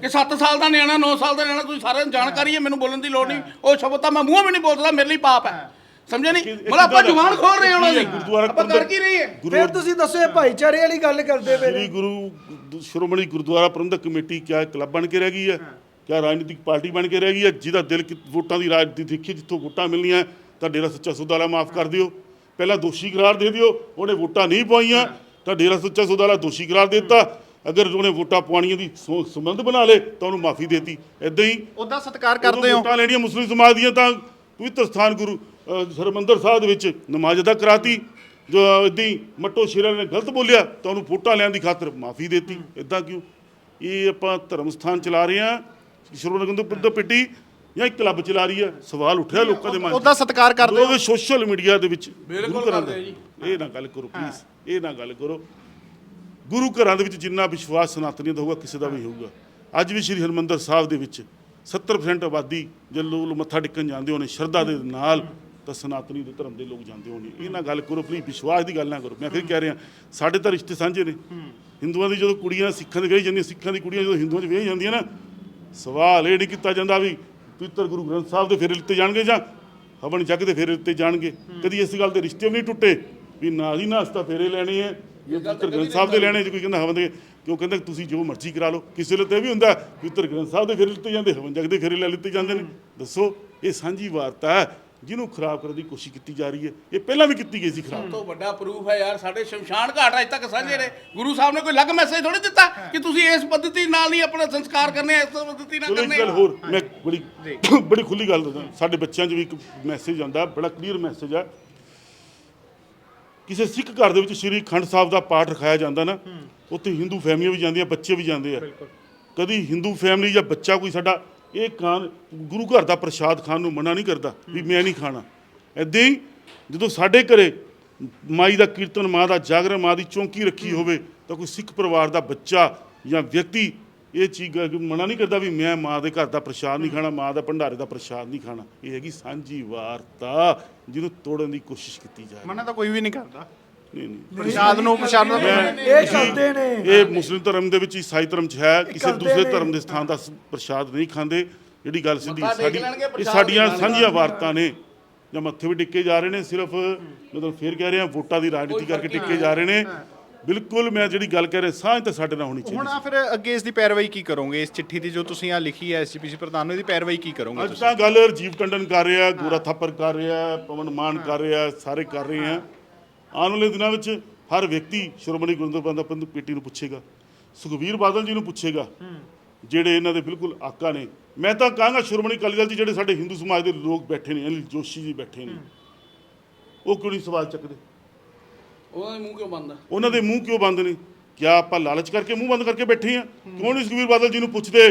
ਕਿ 7 ਸਾਲ ਦਾ ਨਿਆਣਾ 9 ਸਾਲ ਦਾ ਨਿਆਣਾ ਤੁਸੀਂ ਸਾਰਿਆਂ ਨੂੰ ਜਾਣਕਾਰੀ ਹੈ ਮੈਨੂੰ ਬੋਲਣ ਦੀ ਲੋੜ ਨਹੀਂ। ਉਹ ਸ਼ਬਦ ਤਾਂ ਮੈਂ ਮੂੰਹੋਂ ਵੀ ਨਹੀਂ ਬੋਲਦਾ ਮੇਰੇ ਲਈ ਪਾਪ ਹੈ। ਸਮਝੇ ਨਹੀਂ? ਮਤਲਬ ਆਪਾਂ ਜਵਾਨ ਖੋਲ ਰਹੇ ਹਾਂ ਉਹਨਾਂ ਦੀ। ਗੁਰਦੁਆਰਾ ਆਪਾਂ ਕਰ ਕੀ ਰਹੀ ਹੈ? ਫਿਰ ਤੁਸੀਂ ਦੱਸੋ ਇਹ ਭਾਈਚਾਰੇ ਵਾਲੀ ਗੱਲ ਕਰਦੇ ਪਏ ਸ੍ਰੀ ਨੇ। ਗੁਰੂ ਸ਼੍ਰੋਮਣੀ ਗੁਰਦੁਆਰਾ ਪ੍ਰਬੰਧਕ ਕਮੇਟੀ ਕਿਆ ਕਲੱਬ ਬਣ ਕੇ ਰਹਿ ਗਈ ਹੈ? ਕਿਆ ਰਾਜਨੀਤਿਕ ਪਾਰਟੀ ਬਣ ਕੇ ਰਹਿ ਗਈ ਹੈ? ਜਿਹਦਾ ਦਿਲ ਕਿ- ਵੋਟਾਂ ਦੀ ਰਾਜਨੀਤੀ ਦੇਖੀ ਜਿੱਥੋਂ ਵੋਟਾਂ ਮਿਲਣੀਆਂ ਤਾਂ ਡੇਰਾ ਸੱਚਾ ਸੌਦਾ ਵਾਲਾ ਮਾਫ ਕਰ ਦਿਓ। ਪਹਿਲਾਂ ਦੋਸ਼ੀ ਕਰਾਰ ਦੇ ਦਿਓ ਉਹਨੇ ਵੋਟਾਂ ਨਹੀਂ ਪਾਈਆਂ ਤਾਂ ਡੇਰਾ ਸੱਚਾ ਸੌਦਾ ਵਾਲਾ ਦੋਸ਼ੀ ਕਰਾਰ ਦਿੱਤਾ। ਅਗਰ ਉਹਨੇ ਵੋਟਾਂ ਪਵਾਉਣੀਆਂ ਦੀ ਸੰਬੰਧ ਬਣਾ ਲੇ ਤਾਂ ਉਹਨੂੰ ਮਾਫੀ ਦੇਤੀ। ਇਦਾਂ ਹੀ ਉਹਦਾ ਸਤਿਕਾਰ ਕਰਦੇ ਹੋ। ਵੋਟਾਂ ਲੈਣੀਆਂ ਮੁਸਲਿਮ ਸਮਾਜ ਦੀਆਂ ਤਾਂ ਪਵਿੱਤਰ ਸਥਾਨ ਗੁਰੂ ਅਹ, ਹਰਿਮੰਦਰ ਸਾਹਿਬ ਦੇ ਵਿੱਚ ਨਮਾਜ਼ ਅਦਾ ਕਰਾਤੀ ਜੋ ਇਦਾਂ ਮੱਟੋ ਸ਼ੇਰਾਂ ਨੇ ਗਲਤ ਬੋਲਿਆ ਤਾਂ ਉਹਨੂੰ ਵੋਟਾਂ ਲੈਣ ਦੀ ਖਾਤਰ ਮਾਫੀ ਦੇਤੀ। ਇਦਾਂ ਕਿਉਂ? ਇਹ ਆਪਾਂ ਧਰਮ ਸਥਾਨ ਚਲਾ ਰਹੇ ਆ ਸ਼੍ਰੋਮਣੀ ਪਿੱਟੀ ਜਾਂ ਇੱਕ ਕਲੱਬ ਚਲਾ ਰਹੀ ਹੈ ਸਵਾਲ ਉੱਠਿਆ ਲੋਕਾਂ ਦੇ ਮਨ ਉਹਦਾ ਸਤਿਕਾਰ ਕਰਦੇ ਹੋ? ਸੋਸ਼ਲ ਮੀਡੀਆ ਦੇ ਵਿੱਚ ਬਿਲਕੁਲ ਗੁਰੂ ਘਰਾਂ ਕਰਦੇ ਦਾ- ਜੀ। ਇਹ ਨਾ ਗੱਲ ਕਰੋ ਪਲੀਜ਼ ਇਹ ਨਾ ਗੱਲ ਕਰੋ। ਗੁਰੂ ਘਰਾਂ ਦੇ ਵਿੱਚ ਜਿੰਨਾ ਵਿਸ਼ਵਾਸ ਸਨਾਤਨੀਆਂ ਦਾ ਹੋਊਗਾ ਕਿਸੇ ਦਾ ਵੀ ਹੋਊਗਾ। ਅੱਜ ਵੀ ਸ੍ਰੀ ਹਰਮੰਦਰ ਸਾਹਿਬ ਦੇ ਵਿੱਚ 70% ਆਬਾਦੀ ਜੇ ਲੋਕ ਮੱਥਾ ਟੇਕਣ ਜਾਂਦੇ ਹੋਣੇ ਸ਼ਰਧਾ ਦੇ ਨਾਲ ਤਾਂ ਸਨਾਤਨੀ ਦੇ ਧਰਮ ਦੇ ਲੋਕ ਜਾਂਦੇ ਹੋਣੇ। ਇਹ ਨਾ ਗੱਲ ਕਰੋ ਪਲੀਜ਼ ਵਿਸ਼ਵਾਸ ਦੀ ਗੱਲ ਨਾ ਕਰੋ। ਮੈਂ ਫਿਰ ਕਹਿ ਰਿਹਾ ਸਾਡੇ ਤਾਂ ਰਿਸ਼ਤੇ ਸਾਂਝੇ ਨੇ। ਹਿੰਦੂਆਂ ਦੀ ਜਦੋਂ ਕੁੜੀਆਂ ਸਿੱਖਾਂ ਦੇ ਵਿਆਹੀ ਜਾਂਦੀਆਂ ਸਿੱਖਾਂ ਦੀ ਕੁੜੀਆਂ ਜਦੋਂ ਹਿੰਦੂਆਂ 'ਚ ਵਿਆਹੀ ਜਾਂਦੀਆਂ ਨਾ ਸਵਾਲ ਇਹ ਨਹੀਂ ਕੀਤਾ ਜਾਂਦਾ ਵੀ ਪਵਿੱਤਰ ਗੁਰੂ ਗ੍ਰੰਥ ਸਾਹਿਬ ਦੇ ਫੇਰੇ ਲਿੱਤੇ ਜਾਣਗੇ ਜਾਂ ਹਵਨ ਜੱਗ ਦੇ ਫੇਰੇ ਲਿੱਤੇ ਜਾਣਗੇ। ਕਦੀ ਇਸ ਗੱਲ ਦੇ ਰਿਸ਼ਤੇ ਵੀ ਨਹੀਂ ਟੁੱਟੇ ਵੀ ਨਾ ਹੀ ਨਾਸਤਾ ਫੇਰੇ ਲੈਣੇ ਆ ਇਹ ਪਵਿੱਤਰ ਗ੍ਰੰਥ ਸਾਹਿਬ ਦੇ ਲੈਣੇ ਜੇ ਕੋਈ ਕਹਿੰਦਾ ਹਵਨ ਦੇ ਕਿਉਂ ਕਹਿੰਦਾ ਤੁਸੀਂ ਜੋ ਮਰਜ਼ੀ ਕਰਾ ਲਓ। ਕਿਸੇ ਲਈ ਤਾਂ ਵੀ ਹੁੰਦਾ ਪਵਿੱਤਰ ਗ੍ਰੰਥ ਸਾਹਿਬ ਦੇ ਫੇਰੇ ਲਿੱਤੇ ਜਾਂਦੇ ਹਵਨ ਜੱਗ ਦੇ ਫੇਰੇ ਲੈ ਲਿੱਤੇ ਜਾਂਦੇ ਨੇ। ਦੱਸੋ ਇਹ ਸਾਂਝੀ ਵਾਰਤਾ ਹੈ। ਜਿਹਨੂੰ ਖਰਾਬ ਕਰਨ ਦੀ ਕੋਸ਼ਿਸ਼ ਕੀਤੀ ਜਾ ਰਹੀ ਹੈ ਇਹ ਪਹਿਲਾਂ ਵੀ ਕੀਤੀ ਗਈ ਸੀ ਖਰਾਬ। ਤੋਂ ਵੱਡਾ ਪ੍ਰੂਫ ਹੈ ਯਾਰ ਸਾਡੇ ਸ਼ਮਸ਼ਾਨ ਘਾਟ ਅਜ ਤੱਕ ਸਾਂਝੇ ਨੇ। ਗੁਰੂ ਸਾਹਿਬ ਨੇ ਕੋਈ ਅਲੱਗ ਮੈਸੇਜ ਥੋੜੀ ਦਿੱਤਾ ਕਿ ਤੁਸੀਂ ਇਸ ਪੱਧਤੀ ਨਾਲ ਨਹੀਂ ਆਪਣਾ ਸੰਸਕਾਰ ਕਰਨੇ ਇਸ ਪੱਧਤੀ ਨਾਲ ਚਲੋ ਇੱਕ ਕਰਨੇ। ਗੱਲ ਹੋਰ ਮੈਂ ਬੜੀ ਬੜੀ ਖੁੱਲੀ ਗੱਲ ਦੱਸਾਂ। ਸਾਡੇ ਬੱਚਿਆਂ 'ਚ ਵੀ ਇੱਕ ਮੈਸੇਜ ਆਉਂਦਾ ਬੜਾ ਕਲੀਅਰ ਮੈਸੇਜ ਹੈ ਕਿਸੇ ਸਿੱਖ ਘਰ ਦੇ ਵਿੱਚ ਸ੍ਰੀ ਖੰਡ ਸਾਹਿਬ ਦਾ ਪਾਠ ਰਖਾਇਆ ਜਾਂਦਾ ਨਾ ਉੱਥੇ ਹਿੰਦੂ ਫੈਮਲੀਆਂ ਵੀ ਜਾਂਦੀਆਂ ਬੱਚੇ ਵੀ ਜਾਂਦੇ ਆ। ਕਦੀ ਹਿੰਦੂ ਫੈਮਿਲੀ ਜਾਂ ਬੱਚਾ ਕੋਈ ਸਾਡਾ ਇਹ ਖਾਣ ਗੁਰੂ ਘਰ ਦਾ ਪ੍ਰਸ਼ਾਦ ਖਾਣ ਨੂੰ ਮਨਾ ਨਹੀਂ ਕਰਦਾ ਵੀ ਮੈਂ ਨਹੀਂ ਖਾਣਾ। ਏਦਾਂ ਹੀ ਜਦੋਂ ਸਾਡੇ ਘਰੇ ਮਾਈ ਦਾ ਕੀਰਤਨ, ਮਾਂ ਦਾ ਜਾਗਰਣ, ਮਾਂ ਦੀ ਚੌਂਕੀ ਰੱਖੀ ਹੋਵੇ ਤਾਂ ਕੋਈ ਸਿੱਖ ਪਰਿਵਾਰ ਦਾ ਬੱਚਾ ਜਾਂ ਵਿਅਕਤੀ ਇਹ ਚੀਜ਼ ਮਨਾ ਨਹੀਂ ਕਰਦਾ ਵੀ ਮੈਂ ਮਾਂ ਦੇ ਘਰ ਦਾ ਪ੍ਰਸ਼ਾਦ ਨਹੀਂ ਖਾਣਾ, ਮਾਂ ਦਾ ਭੰਡਾਰੇ ਦਾ ਪ੍ਰਸ਼ਾਦ ਨਹੀਂ ਖਾਣਾ। ਇਹ ਹੈਗੀ ਸਾਂਝੀ ਵਾਰਤਾ ਜਿਹਨੂੰ ਤੋੜਨ ਦੀ ਕੋਸ਼ਿਸ਼ ਕੀਤੀ ਜਾ ਰਹੀ ਮਨਾ ਤਾਂ ਕੋਈ ਵੀ ਨਹੀਂ ਕਰਦਾ। ਨਹੀਂ ਨਹੀਂ। ਪ੍ਰਸ਼ਾਦ ਨੂੰ ਪ੍ਰਸ਼ਾਦ ਨੂੰ ਇਹ ਕਰਦੇ ਨੇ। ਇਹ ਮੁਸਲਿਮ ਧਰਮ ਦੇ ਵਿੱਚ ਈਸਾਈ ਧਰਮ 'ਚ ਹੈ ਕਿਸੇ ਦੂਸਰੇ। ਧਰਮ ਦੇ ਸਥਾਨ ਦਾ ਪ੍ਰਸ਼ਾਦ ਨਹੀਂ ਖਾਂਦੇ। ਜਿਹੜੀ ਗੱਲ ਸਿੱਧੀ ਸਾਡੀ ਇਹ ਸਾਡੀਆਂ ਸਾਂਝੀਆਂ ਵਾਰਤਾ ਨੇ। ਜਾਂ ਮੱਥੇ ਵੀ ਟਿੱਕੇ ਜਾ ਰਹੇ ਨੇ ਸਿਰਫ ਮਤਲਬ ਫੇਰ ਕਹਿ ਰਹੇ ਹਾਂ ਵੋਟਾਂ ਦੀ ਰਾਜਨੀਤੀ ਕਰਕੇ ਟਿੱਕੇ ਜਾ ਰਹੇ ਨੇ। ਬਿਲਕੁਲ ਮੈਂ ਜਿਹੜੀ ਗੱਲ ਕਹਿ ਰਿਹਾ ਸਾਂਝ ਤਾਂ ਸਾਡੇ ਨਾਲ ਹੋਣੀ ਹੁਣ ਚਾਹੀਦੀ ਆ ਫਿਰ ਅੱਗੇ ਇਸ ਦੀ ਪੈਰਵਾਈ ਕੀ ਕਰੋਗੇ? ਇਸ ਚਿੱਠੀ ਦੀ ਜੋ ਤੁਸੀਂ ਆ ਲਿਖੀ ਹੈ ਐਸਜੀਪੀਸੀ ਪ੍ਰਧਾਨ ਨੂੰ ਇਹਦੀ ਪੈਰਵਾਈ ਕੀ ਕਰੋਗੇ ਅੱਜ ਤੁਸੀਂ? ਤਾਂ ਗੱਲ ਰਜੀਵ ਟੰਡਨ ਕਰ ਰਿਹਾ ਗੋਰਾ ਥਾਪਰ ਕਰ ਰਿਹਾ ਪਵਨ ਮਾਨ ਕਰ ਰਿਹਾ ਸਾਰੇ ਕਰ ਰਹੇ ਆ। ਆਉਣ ਵਾਲੇ ਦਿਨਾਂ ਵਿੱਚ ਹਰ ਵਿਅਕਤੀ ਸ਼੍ਰੋਮਣੀ ਗੁਰਦੁਆਰਾ ਪ੍ਰਬੰਧਕ ਕਮੇਟੀ ਨੂੰ ਪੁੱਛੇਗਾ ਸੁਖਬੀਰ ਬਾਦਲ ਜੀ ਨੂੰ ਪੁੱਛੇਗਾ ਜਿਹੜੇ ਇਹਨਾਂ ਦੇ ਬਿਲਕੁਲ ਆਕਾ ਨੇ। ਮੈਂ ਤਾਂ ਕਹਾਂਗਾ ਸ਼੍ਰੋਮਣੀ ਅਕਾਲੀ ਦਲ 'ਚ ਜਿਹੜੇ ਸਾਡੇ ਹਿੰਦੂ ਸਮਾਜ ਦੇ ਲੋਕ ਬੈਠੇ ਨੇ ਅਨਿਲ ਜੋਸ਼ੀ ਜੀ ਬੈਠੇ ਨੇ ਉਹ ਕਿਉਂ ਨਹੀਂ ਸਵਾਲ ਚੱਕਦੇ? ਉਹਦਾ ਮੂੰਹ ਕਿਉਂ ਬੰਦ ਆ? ਉਹਨਾਂ ਦੇ ਮੂੰਹ ਕਿਉਂ ਬੰਦ ਨੇ? ਕਿਆ ਆਪਾਂ ਲਾਲਚ ਕਰਕੇ ਮੂੰਹ ਬੰਦ ਕਰਕੇ ਬੈਠੇ ਆ? ਕਿਉਂ ਨਹੀਂ ਸੁਖਬੀਰ ਬਾਦਲ ਜੀ ਨੂੰ ਪੁੱਛਦੇ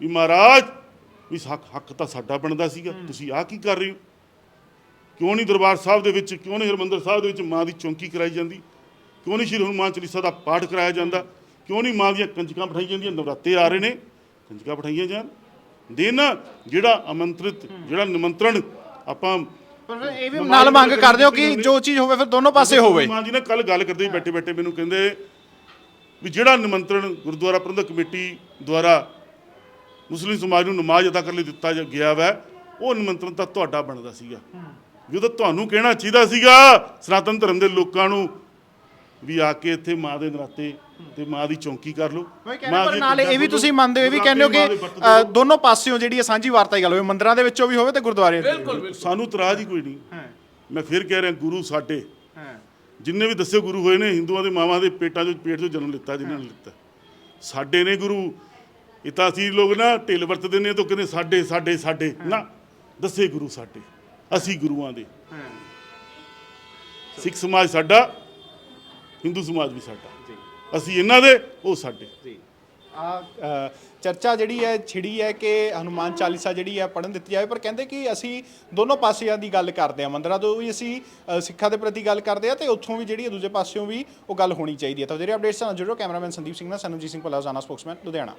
ਵੀ ਮਹਾਰਾਜ ਵੀ ਹੱਕ ਹੱਕ ਤਾਂ ਸਾਡਾ ਬਣਦਾ ਸੀਗਾ ਤੁਸੀਂ ਆਹ ਕੀ ਕਰ ਰਹੇ ਹੋ? ਕਿਉਂ ਨਹੀਂ ਦਰਬਾਰ ਸਾਹਿਬ ਦੇ ਵਿੱਚ ਕਿਉਂ ਨਹੀਂ ਹਰਮੰਦਰ ਸਾਹਿਬ ਦੇ ਵਿੱਚ ਮਾਂ ਦੀ ਚੌਂਕੀ ਕਰਾਈ ਜਾਂਦੀ? ਕਿਉਂ ਨਹੀਂ ਸ਼੍ਰੀ ਹਨੂਮਾਨ ਚਾਲੀਸਾ ਦਾ ਪਾਠ ਕਰਾਇਆ ਜਾਂਦਾ? ਕਿਉਂ ਨਹੀਂ ਮਾਂ ਦੀਆਂ ਕੰਜਕਾਂ ਬਿਠਾਈਆਂ ਜਾਂਦੀਆਂ? ਨਵਰਾਤੇ ਆ ਰਹੇ ਨੇ ਕੰਜਕਾਂ ਬਿਠਾਈਆਂ ਜਾਣ। ਦੇਨ ਜਿਹੜਾ ਆਮੰਤਰਿਤ ਜਿਹੜਾ ਨਿਮੰਤਰਣ ਆਪਾਂ ਪਰ ਇਹ ਵੀ ਨਾਲ ਮੰਗ ਕਰਦੇ ਹੋ ਕਿ ਜੋ ਚੀਜ਼ ਹੋਵੇ ਫਿਰ ਦੋਨੋਂ ਪਾਸੇ ਹੋਵੇ। ਮਾਂ ਜੀ ਨਾਲ ਕੱਲ ਗੱਲ ਕਰਦੇ ਬੈਠੇ ਬੈਠੇ ਮੈਨੂੰ ਕਹਿੰਦੇ ਵੀ ਜਿਹੜਾ ਨਿਮੰਤਰਣ ਗੁਰਦੁਆਰਾ ਪ੍ਰਬੰਧਕ ਕਮੇਟੀ ਦੁਆਰਾ ਮੁਸਲਿਮ ਸਮਾਜ ਨੂੰ ਨਮਾਜ਼ ਅਦਾ ਕਰਨ ਲਈ ਦਿੱਤਾ ਗਿਆ ਵੈ ਉਹ ਨਿਮੰਤਰਣ ਤਾਂ ਤੁਹਾਡਾ ਬਣਦਾ ਸੀਗਾ। ਜਦੋਂ ਤੁਹਾਨੂੰ ਕਹਿਣਾ ਚਾਹੀਦਾ ਸੀਗਾ ਸਨਾਤਨ ਧਰਮ ਦੇ ਲੋਕਾਂ ਨੂੰ ਵੀ ਆ ਕੇ ਇੱਥੇ ਮਾਂ ਦੇ ਨਰਾਤੇ ਤੇ ਮਾਂ ਦੀ ਚੌਂਕੀ ਕਰ ਲਓ। ਪਰ ਨਾਲ ਇਹ ਵੀ ਤੁਸੀਂ ਮੰਨਦੇ ਹੋ ਇਹ ਵੀ ਕਹਿੰਦੇ ਹੋ ਕਿ। ਦੋਨੋਂ ਪਾਸਿਓਂ ਜਿਹੜੀ ਇਹ ਸਾਂਝੀ ਵਾਰਤਾ ਦੀ ਗੱਲ ਹੋਵੇ ਮੰਦਰਾਂ ਦੇ ਵਿੱਚੋਂ ਵੀ ਹੋਵੇ ਤੇ ਗੁਰਦੁਆਰੇ ਦੇ ਸਾਨੂੰ ਤਰਾਜ ਹੀ ਕੋਈ ਨਹੀਂ। ਹਾਂ। ਮੈਂ ਫਿਰ ਕਹਿ ਰਿਹਾ ਗੁਰੂ ਸਾਡੇ। ਹਾਂ। ਜਿੰਨੇ ਵੀ ਦੱਸੇ ਗੁਰੂ ਹੋਏ ਨੇ ਹਿੰਦੂਆਂ ਦੇ ਮਾਵਾਂ ਦੇ ਪੇਟਾਂ 'ਚੋਂ ਪੇਟ 'ਚੋਂ ਜਨਮ ਲਿੱਤਾ ਜਿਨ੍ਹਾਂ ਨੇ ਲਿੱਤਾ। ਸਾਡੇ ਨੇ ਗੁਰੂ। ਇਹ ਤਾਂ ਅਸੀਂ ਲੋਕ ਨਾ ਢਿੱਲ ਵਰਤਦੇ ਨੇ ਤਾਂ ਕਹਿੰਦੇ ਸਾਡੇ ਸਾਡੇ ਸਾਡੇ। ਨਾ ਦੱਸੇ ਗੁਰੂ ਸਾਡੇ। ਅਸੀਂ ਗੁਰੂਆਂ ਦੇ। ਸਿੱਖ ਸਮਾਜ ਸਾਡਾ ਹਿੰਦੂ ਸਮਾਜ ਵੀ ਸਾਡਾ। ਅਸੀਂ ਇਹਨਾਂ ਦੇ ਉਹ ਸਾਡੇ। ਜੀ। ਆ ਚਰਚਾ ਜਿਹੜੀ ਹੈ ਛਿੜੀ ਹੈ ਕਿ ਹਨੂਮਾਨ ਚਾਲੀਸਾ ਜਿਹੜੀ ਹੈ ਪੜਨ ਦਿੱਤੀ ਜਾਵੇ ਪਰ ਕਹਿੰਦੇ ਕਿ ਅਸੀਂ ਦੋਨੋਂ ਪਾਸਿਆਂ ਦੀ ਗੱਲ ਕਰਦੇ ਆ ਮੰਦਰਾਂ ਤੋਂ ਵੀ ਅਸੀਂ ਸਿੱਖਾਂ ਦੇ ਪ੍ਰਤੀ ਗੱਲ ਕਰਦੇ ਆ ਤੇ ਉੱਥੋਂ ਵੀ ਜਿਹੜੀ ਦੂਜੇ ਪਾਸਿਓਂ ਵੀ ਉਹ ਗੱਲ ਹੋਣੀ ਚਾਹੀਦੀ ਹੈ। ਤਾਂ ਜਿਹੜੇ ਅਪਡੇਟਸ ਨਾਲ ਜੁੜੋ ਕੈਮਰਾਮੈਨ ਸੰਦੀਪ ਸਿੰਘ ਨਾਲ ਸਨਮਜੀਤ ਸਿੰਘ ਭੱਲਾ ਜਾਨਾ ਸਪੋਕਸਮੈਨ ਲੁਧਿਆਣਾ।